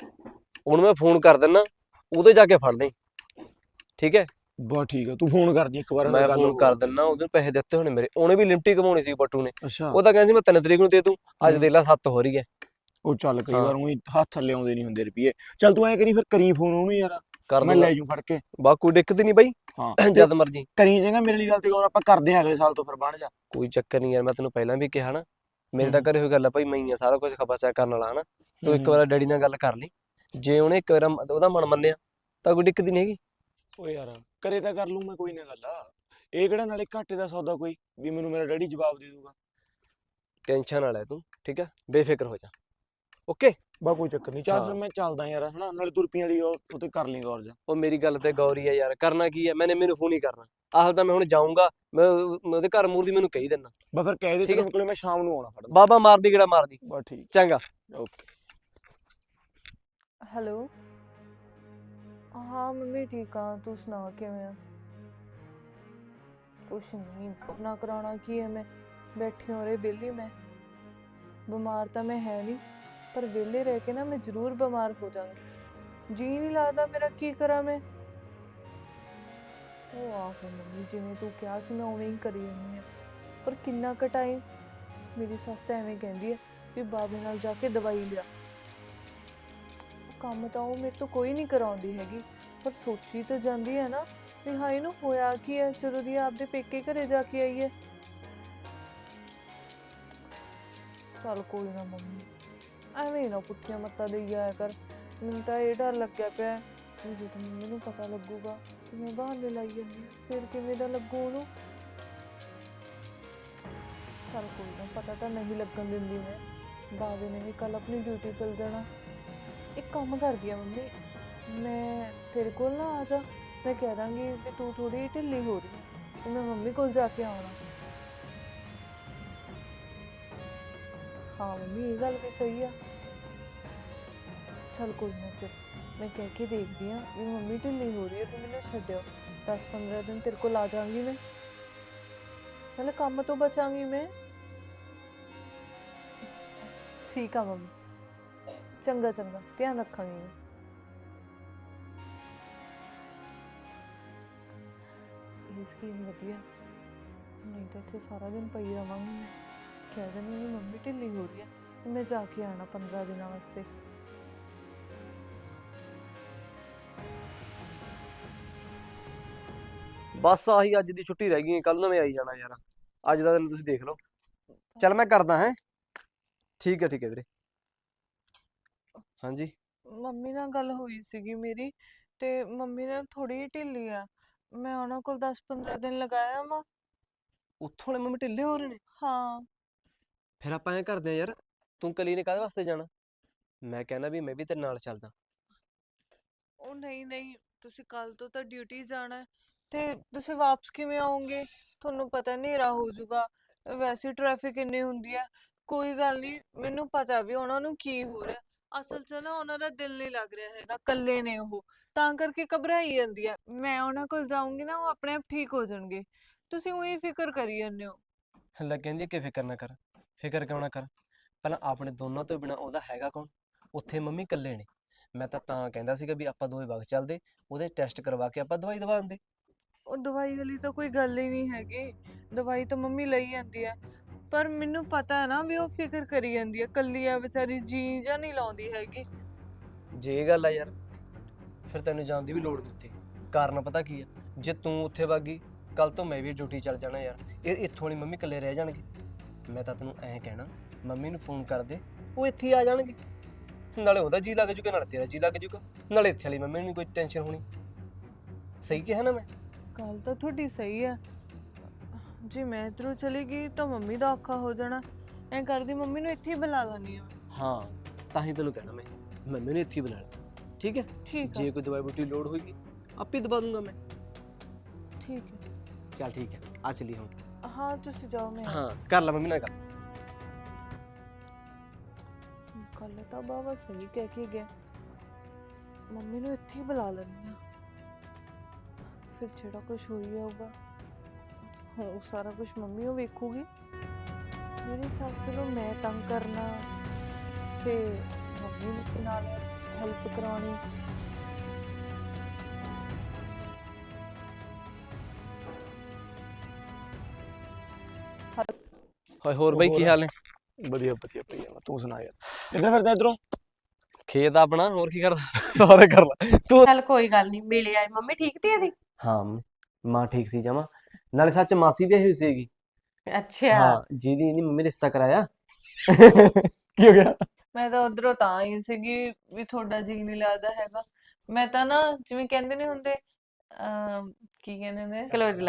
ਉਹਨੂੰ ਮੈਂ ਫੋਨ ਕਰ ਦਿੰਦਾ ਉਹਦੇ ਜਾ ਕੇ ਫੜ ਲਈ ਠੀਕ ਹੈ? ਬਾ ਠੀਕ ਆ ਤੂੰ ਫੋਨ ਕਰਦੀ ਇੱਕ ਵਾਰ ਮੈਂ ਗੱਲ ਫੋਨ ਕਰ ਹੋਰ। ਦਿੰਦਾ ਉਹਦੇ ਪੈਸੇ ਦਿੱਤੇ ਹੋਣੇ ਮੇਰੇ। ਉਹਨੇ ਵੀ ਲਿਮਟ ਹੀ ਕਮਾਉਣੀ ਸੀ ਬੱਟੂ ਨੇ। ਅੱਛਾ। ਉਹ ਤਾਂ ਕਹਿੰਦੀ ਮੈਂ 3 ਤਰੀਕ ਨੂੰ ਦੇ ਦੂੰ ਅੱਜ ਹੂੰ। ਦੇ ਲਾ 7 ਹੋ ਰਹੀ ਹੈ। ਉਹ ਚੱਲ ਕਈ ਹਾਂ। ਵਾਰ ਉਹੀ ਹੱਥ ਥੱਲੇ ਆਉਂਦੇ ਨਹੀਂ ਹੁੰਦੇ ਰੁਪਈਏ। ਚੱਲ ਤੂੰ ਐਂ ਕਰੀ ਫਿਰ ਕਰੀ ਫੋਨ ਉਹਨੂੰ ਯਾਰ। ਕਰ ਮੈਂ ਲੈ ਜੂ ਫੜ ਕੇ। ਬਾ ਕੋਈ ਦਿੱਕਤ ਨਹੀਂ ਬਾਈ। ਹਾਂ। ਜਦ ਮਰਜ਼ੀ। ਕਰੀ ਜਾਏਗਾ ਮੇਰੇ ਲਈ ਗੱਲ ਤੇ ਗੌਰ ਆਪਾਂ ਕਰਦੇ ਆ ਅਗਲੇ ਸਾਲ ਤੋਂ ਫਿਰ ਬਣ ਜਾ। ਕੋਈ ਚੱਕਰ ਨਹੀਂ ਯਾਰ ਮੈਂ ਤੈਨੂੰ ਪਹਿਲਾਂ ਵੀ ਕਿਹਾ ਨਾ ਮੇਰੇ ਤਾਂ ਹੂੰ। ਘਰੇ ਹੋਈ ਗੱਲ ਆ ਭਾਈ ਮੈਂ ਹੀ ਆ ਸਾਰਾ ਕੁਝ ਖਬਰਚਾ ਕਰਨ ਵਾਲਾ ਹਨਾ। ਤੂੰ ਇੱਕ ਹੂੰ। ਵਾਰ ਡੈਡੀ ਨਾਲ ਗੱਲ ਕਰ ਲਈ। ਜੇ ਉਹਨੇ ਇੱਕ ਵਾਰ ਉਹਦਾ ਮਨ ਮੰਨਿਆ ਤਾਂ ਕੋਈ ਦਿੱਕਤ ਨਹੀਂ ਹੈਗੀ। ਓਏ ਯਾਰ ਕਰੇ ਤਾਂ ਕਰ ਲੂੰ ਮੈਂ ਕੋਈ ਨਾ ਗੱਲ। ਆ ਇਹ ਕਿਹੜਾ ਨਾਲੇ ਘਾਟੇ ਦਾ ਸੌਦਾ ਕੋਈ ਵੀ ਮੈਨੂੰ ਮੇਰਾ ਡੈਡੀ ਜਵਾਬ ਦੇ ਦੂਗਾ ਟੈਨਸ਼ਨ ਨਾ ਲੈ ਤੂੰ ਠੀਕ ਹੈ ਬੇਫਿਕਰ ਹੋ ਜਾ। ਓਕੇ? ਬਾ ਕੋਈ ਚੱਕਰ ਨਹੀਂ ਚੱਲ ਫਿਰ। ਮੈਂ ਚੱਲਦਾ ਯਾਰ ਹਨਾ? ਨਾਲੇ ਤੁਰਪੀਆਂ ਵਾਲੀ ਉਹ ਉਹ ਤੇ ਕਰ ਲਈ ਗੌਰ ਜਾ। ਉਹ ਮੇਰੀ ਗੱਲ ਤੇ ਗੌਰੀ ਆ ਯਾਰ ਕਰਨਾ ਕੀ ਹੈ ਮੈਨੇ ਮੈਨੂੰ ਫੋਨ ਹੀ ਕਰਨਾ। ਆਹਲ ਤਾਂ ਮੈਂ ਹੁਣ ਜਾਊਂਗਾ ਮੈਂ ਉਹ- ਮੈਂ ਉਹਦੇ ਘਰ ਮੂਰ ਦੀ ਮੈਨੂੰ ਕਹੀ ਦਿੰਦਾ। ਬਾ ਫਿਰ ਕਹਿ ਦੇ ਤੇਰੇ ਕੋਲੇ ਮੈਂ ਸ਼ਾਮ ਨੂੰ ਆਉਣਾ ਫੜਨ। ਬਾਬਾ ਮਾਰਦੀ ਕਿਹੜਾ ਮਾਰਦੀ। ਬਾ ਠੀਕ। ਚੰਗਾ। ਓਕੇ। ਹੈਲੋ? ਹਾਂ, ਮੰਮੀ ਠੀਕ ਆ, ਤੂੰ ਸੁਣਾ ਕਿਵੇਂ ਆ? ਕੁਛ ਨਹੀਂ ਕਰਨਾ ਕਰਾਉਣਾ ਕੀ ਹੈ? ਮੈਂ ਬੈਠੀ ਹੋ ਰਹੀ ਵਿਹਲੀ ਮੈਂ। ਬਿਮਾਰ ਤਾਂ ਮੈਂ ਹੈ ਨਹੀਂ, ਪਰ ਵਿਹਲੇ ਰਹਿ ਕੇ ਨਾ ਮੈਂ ਜ਼ਰੂਰ ਬਿਮਾਰ ਹੋ ਜਾਵਾਂਗੀ ਜੀ ਨਹੀਂ ਲੱਗਦਾ ਮੇਰਾ ਕੀ ਕਰਾਂ ਮੈਂ? ਉਹ ਆਹੋ ਮੰਮੀ, ਜਿਵੇਂ ਤੂੰ ਕਿਹਾ ਸੀ ਮੈਂ ਉਵੇਂ ਹੀ ਕਰੀ ਜਾਂਦੀ ਹਾਂ। ਪਰ ਕਿੰਨਾ ਕੁ ਟਾਈਮ ਮੇਰੀ ਸੱਸ ਤਾਂ ਐਵੇਂ ਕਹਿੰਦੀ ਹੈ ਵੀ ਬਾਬੇ ਨਾਲ ਜਾ ਕੇ ਦਵਾਈ ਲਿਆ। ਕੰਮ ਤਾਂ ਉਹ ਮੇਰੇ ਤੋਂ ਕੋਈ ਨਹੀਂ ਕਰਾਉਂਦੀ ਹੈਗੀ। ਪਰ ਸੋਚੀ ਤਾਂ ਜਾਂਦੀ ਹੈ ਨਾ ਵੀ ਹਾਂ ਇਹਨੂੰ ਹੋਇਆ ਕੀ ਹੈ? ਚਲੋ ਦੀ ਆਪਦੇ ਪੇਕੇ ਘਰੇ ਜਾ ਕੇ ਆਈਏ ਚੱਲ ਕੋਈ ਨਾ ਮੰਮੀ ਐਵੇਂ ਹੀ ਨਾ ਪੁੱਠੀਆਂ ਮੱਤਾਂ ਦੇਈ ਜਾਇਆ ਕਰ। ਮੈਨੂੰ ਤਾਂ ਇਹ ਡਰ ਲੱਗਿਆ ਪਿਆ ਹੈ ਵੀ ਜਦੋਂ ਮੰਮੀ ਨੂੰ ਪਤਾ ਲੱਗੂਗਾ ਕਿ ਮੈਂ ਬਹਾਨੇ ਲਾਈ ਜਾਂਦੀ ਹਾਂ, ਫਿਰ ਕਿਵੇਂ ਦਾ ਲੱਗੂ ਉਹਨੂੰ। ਚੱਲ ਕੋਈ ਨਾ ਪਤਾ ਤਾਂ ਨਹੀਂ ਲੱਗਣ ਦਿੰਦੀ ਮੈਂ। ਬਾਵੇ ਨੇ ਵੀ ਕੱਲ ਆਪਣੀ ਡਿਊਟੀ ਚਲ ਜਾਣਾ। ਇੱਕ ਕੰਮ ਕਰਦੀ ਆ ਮੰਮੀ। ਮੈਂ ਤੇਰੇ ਕੋਲ ਨਾ ਆ ਜਾ ਮੈਂ ਕਹਿ ਦਾਂਗੀ ਕਿ ਤੂੰ ਥੋੜੀ ਢਿੱਲੀ ਹੋ ਰਹੀ ਹੈ ਤੇ ਮੈਂ ਮੰਮੀ ਕੋਲ ਜਾ ਕੇ ਆਉਣਾ ਹਾਂ ਮੰਮੀ ਇਹ ਗੱਲ ਵੀ ਸਹੀ ਆ ਚਲ ਕੋਈ ਨਾ ਫਿਰ ਮੈਂ ਕਹਿ ਕੇ ਦੇਖਦੀ ਆ ਵੀ ਮੰਮੀ ਢਿੱਲੀ ਹੋ ਰਹੀ ਹੈ ਤੂੰ ਮੈਨੂੰ ਛੱਡਿਓ 10-15 ਦਿਨ ਤੇਰੇ ਕੋਲ ਆ ਜਾਵਾਂਗੀ ਮੈਂ ਨਾਲੇ ਕੰਮ ਤੋਂ ਬਚਾਂਗੀ ਮੈਂ ਠੀਕ ਆ ਮੰਮੀ ਚੰਗਾ ਚੰਗਾ ਧਿਆਨ ਰੱਖਾਂਗੀ ਮੈਂ ਇਹ ਸਕੀਮ ਵਧੀਆ। ਨਹੀਂ ਤਾਂ ਇੱਥੇ ਸਾਰਾ ਦਿਨ ਪਈ ਰਵਾਂਗੀ। ਮੈਂ ਕਹਿ ਦਿੰਦੀ ਹਾਂ ਮੰਮੀ ਢਿੱਲੀ ਹੋ ਰਹੀ ਹੈ ਤੇ ਮੈਂ ਜਾ ਕੇ ਆਣਾ 15 ਦਿਨਾਂ ਵਾਸਤੇ। ਬਸ ਆਹੀ ਅੱਜ ਦੀ ਛੁੱਟੀ ਰਹਿ ਗਈ ਕੱਲ ਨੂੰ ਮੈਂ ਆਈ ਜਾਣਾ ਯਾਰ। ਅੱਜ ਦਾ ਦਿਨ ਤੁਸੀਂ ਦੇਖ ਲਓ। ਚੱਲ ਮੈਂ ਕਰਦਾ ਹੈ? ਠੀਕ ਹੈ ਠੀਕ ਹੈ ਵੀਰੇ। ਹਾਂਜੀ। ਮੰਮੀ ਨਾਲ ਗੱਲ ਹੋਈ ਸੀਗੀ ਮੇਰੀ ਤੇ ਮੰਮੀ ਨੇ ਥੋੜੀ ਢਿੱਲੀ ਆ। ਮੈਂ ਉਹਨਾਂ ਕੋਲ 10-15 ਦਿਨ ਲਗਾਇਆ ਵਾ। ਉੱਥੋਂ ਵਾਲੇ ਮੰਮੀ ਢਿੱਲੇ ਹੋ ਰਹੇ ਨੇ? ਹਾਂ। ਫਿਰ ਆਪਾਂ ਐਂ ਕਰਦੇ ਆ ਯਾਰ ਤੂੰ ਕਲੀ ਨੇ ਕਾਹਦੇ ਵਾਸਤੇ ਜਾਣਾ? ਮੈਂ ਕਹਿੰਦਾ ਵੀ ਮੈਂ ਵੀ ਤੇਰੇ ਨਾਲ ਚੱਲਦਾ। ਉਹ ਨਹੀਂ ਨਹੀਂ ਤੁਸੀਂ ਕੱਲ ਤੋਂ ਤਾਂ ਡਿਊਟੀ ਜਾਣਾ ਹੈ। ਤੇ ਤੁਸੀਂ ਵਾਪਸ ਕਿਵੇਂ ਆਓਗੇ? ਤੁਹਾਨੂੰ ਪਤਾ ਹਨੇਰਾ ਹੋ ਜਾਊਗਾ। ਵੈਸੇ ਟ੍ਰੈਫਿਕ ਇੰਨੀ ਹੁੰਦੀ ਹੈ। ਕੋਈ ਗੱਲ ਨਹੀਂ ਮੈਨੂੰ ਪਤਾ ਵੀ ਉਹਨਾਂ ਨੂੰ ਕੀ ਹੋ ਰਿਹਾ। ਅਸਲ 'ਚ ਨਾ ਉਹਨਾਂ ਦਾ ਦਿਲ ਨਹੀਂ ਲੱਗ ਰਿਹਾ ਹੈਗਾ ਇਕੱਲੇ ਨੇ ਉਹ। ਤਾਂ ਕਰਕੇ ਘਬਰਾਈ ਜਾਂਦੀ ਹੈ ਮੈਂ ਉਹਨਾਂ ਕੋਲ ਜਾਊਂਗੀ ਨਾ ਉਹ ਆਪਣੇ ਆਪ ਠੀਕ ਹੋ ਜਾਣਗੇ। ਤੁਸੀਂ ਉਹੀ ਫਿਕਰ ਕਰੀ ਜਾਂਦੇ ਹੋ। ਲੈ ਕਹਿੰਦੀ ਕਿ ਫਿਕਰ ਨਾ ਕਰ ਫਿਕਰ ਕਿਉਂ ਨਾ ਕਰ? ਪਹਿਲਾਂ ਆਪਣੇ ਦੋਨਾਂ ਤੋਂ ਬਿਨਾ ਉਹਦਾ ਹੈਗਾ ਕੌਣ? ਉੱਥੇ ਮੰਮੀ ਇਕੱਲੇ ਨੇ। ਮੈਂ ਤਾਂ ਤਾਂ ਕਹਿੰਦਾ ਸੀਗਾ ਵੀ ਆਪਾਂ ਦੋਵੇਂ ਵਗ ਚੱਲਦੇ ਉਹਦੇ ਟੈਸਟ ਕਰਵਾ ਕੇ ਆਪਾਂ ਦਵਾਈ ਦਵਾ ਦਿੰਦੇ। ਉਹ ਦਵਾਈ ਵਾਲੀ ਤਾਂ ਕੋਈ ਗੱਲ ਹੀ ਨਹੀਂ ਹੈਗੀ। ਦਵਾਈ ਤਾਂ ਮੰਮੀ ਲਈ ਜਾਂਦੀ ਹੈ ਪਰ ਮੈਨੂੰ ਪਤਾ ਹੈ ਨਾ ਵੀ ਉਹ ਫਿਕਰ ਕਰੀ ਜਾਂਦੀ ਹੈ ਕੱਲੀ ਆ ਵਿਚਾਰੀ ਜੀ ਜਾਂ ਨਹੀਂ ਲਾਉਂਦੀ ਹੈਗੀ। ਜੇ ਇਹ ਗੱਲ ਆ ਯਾਰ ਫਿਰ ਤੈਨੂੰ ਜਾਣ ਦੀ ਵੀ ਲੋੜ ਨਹੀਂ ਉੱਥੇ। ਕਾਰਨ ਪਤਾ ਕੀ ਆ? ਜੇ ਤੂੰ ਉੱਥੇ ਵਾਗੀ ਕੱਲ ਤੋਂ ਮੈਂ ਵੀ ਡਿਊਟੀ ਚੱਲ ਜਾਣਾ ਯਾਰ। ਇਹ ਇੱਥੋਂ ਵਾਲੀ ਮੰਮੀ ਇਕੱਲੇ ਰਹਿ ਜਾਣਗੇ। ਮੈਂ ਤਾਂ ਤੈਨੂੰ ਐਂ ਕਹਿਣਾ ਮੰਮੀ ਨੂੰ ਫੋਨ ਕਰ ਦੇ ਉਹ ਇੱਥੇ ਆ ਜਾਣਗੇ। ਨਾਲੇ ਉਹਦਾ ਜੀ ਲੱਗ ਜੂਗਾ ਨਾਲੇ ਤੇਰਾ ਜੀ ਲੱਗ ਜੂਗਾ। ਨਾਲੇ ਇੱਥੇ ਵਾਲੀ ਮੰਮੀ ਨੂੰ ਨੀ ਕੋਈ ਟੈਨਸ਼ਨ ਹੋਣੀ। ਸਹੀ ਕਿਹਾ ਨਾ ਮੈਂ? ਗੱਲ ਤਾਂ ਤੁਹਾਡੀ ਸਹੀ ਹੈ ਜੇ ਮੈਂ ਇੱਧਰੋਂ ਚਲੀ ਗਈ ਤਾਂ ਮੰਮੀ ਦਾ ਔਖਾ ਹੋ ਜਾਣਾ। ਐਂ ਕਰਦੀ ਮੰਮੀ ਨੂੰ ਇੱਥੇ ਹੀ ਬੁਲਾ ਲੈਣੀ ਆ ਹਾਂ ਤਾਂ ਹੀ ਤੈਨੂੰ ਕਹਿਣਾ ਮੈਂ। ਮੰਮੀ ਨੂੰ ਇੱਥੇ ਹੀ ਬੁਲਾ ਲੈ। ਠੀਕ ਹੈ ਠੀਕ ਜੇ ਹੈ ਕੋਈ ਦਵਾਈ ਬੂਟੀ ਲੋੜ ਹੋਏਗੀ ਆਪੇ ਦਵਾ ਦੂੰਗਾ ਮੈਂ ਠੀਕ ਹੈ ਚੱਲ ਠੀਕ ਹੈ ਆ ਚਲੀ ਹੁਣ ਹਾਂ ਤੁਸੀਂ ਜਾਓ ਮੈਂ ਹਾਂ ਕਰ ਲੈ ਮੰਮੀ ਨਾਲ ਗੱਲ ਕੱਲ ਤਾਂ ਬਾਬਾ ਸਹੀ ਕਹਿ ਕੇ ਗਿਆ ਮੰਮੀ ਨੂੰ ਇੱਥੇ ਹੀ ਬੁਲਾ ਲੈਣੀ ਆ ਫਿਰ ਜਿਹੜਾ ਕੁਝ ਹੋਈ ਜਾਊਗਾ ਉਹ ਸਾਰਾ ਕੁਝ ਮੰਮੀ ਉਹ ਵੇਖੂਗੀ ਮੇਰੀ ਸੱਸ ਨੂੰ ਮੈਂ ਤੰਗ ਕਰਨਾ ਤੇ ਮੰਮੀ ਨੂੰ ਨਾਲ ਹੈਲਪ ਕਰਾਉਣੀ। ਹੋਏ ਹੋਰ ਬਈ ਕੀ? ਹਾਲ ਨੇ? ਵਧੀਆ ਵਧੀਆ ਭਈਆ ਤੂੰ ਸੁਣਾ ਯਾਰ। ਕਿੱਦਾਂ ਫਿਰਦਾ ਇਧਰੋਂ? ਖੇਤ ਆਪਣਾ ਹੋਰ ਕੀ ਕਰਦਾ? ਸਾਰੇ ਕਰ ਲੈ। ਤੂੰ ਚੱਲ ਕੋਈ ਗੱਲ ਨਹੀਂ ਮਿਲ ਆਏ ਮੰਮੀ ਠੀਕ ਤੀ ਇਹਦੀ? ਹਾਂ ਮਾਂ ਠੀਕ ਸੀ ਜਮਾ। ਨਾਲੇ ਸੱਚ ਮਾਸੀ ਵੀ ਹੋਈ ਸੀਗੀ। ਅੱਛਾ। ਹਾਂ ਜਿਹਦੀ ਇਹਦੀ ਮੰਮੀ ਰਿਸ਼ਤਾ ਕਰਾਇਆ। ਕੀ ਹੋ ਗਿਆ? ਮੈਂ ਤਾਂ ਉਧਰੋਂ ਤਾਂ ਆਈ ਸੀਗੀ ਵੀ ਤੁਹਾਡਾ ਜੀ ਨਹੀਂ ਲੱਗਦਾ ਹੈਗਾ। ਮੈਂ ਤਾਂ ਨਾ ਜਿਵੇਂ ਕਹਿੰਦੇ ਨੇ ਹੁੰਦੇ ਅਮ, ਕੀ ਕਹਿੰਦੇ ਨੇ ਕਲੋਜ਼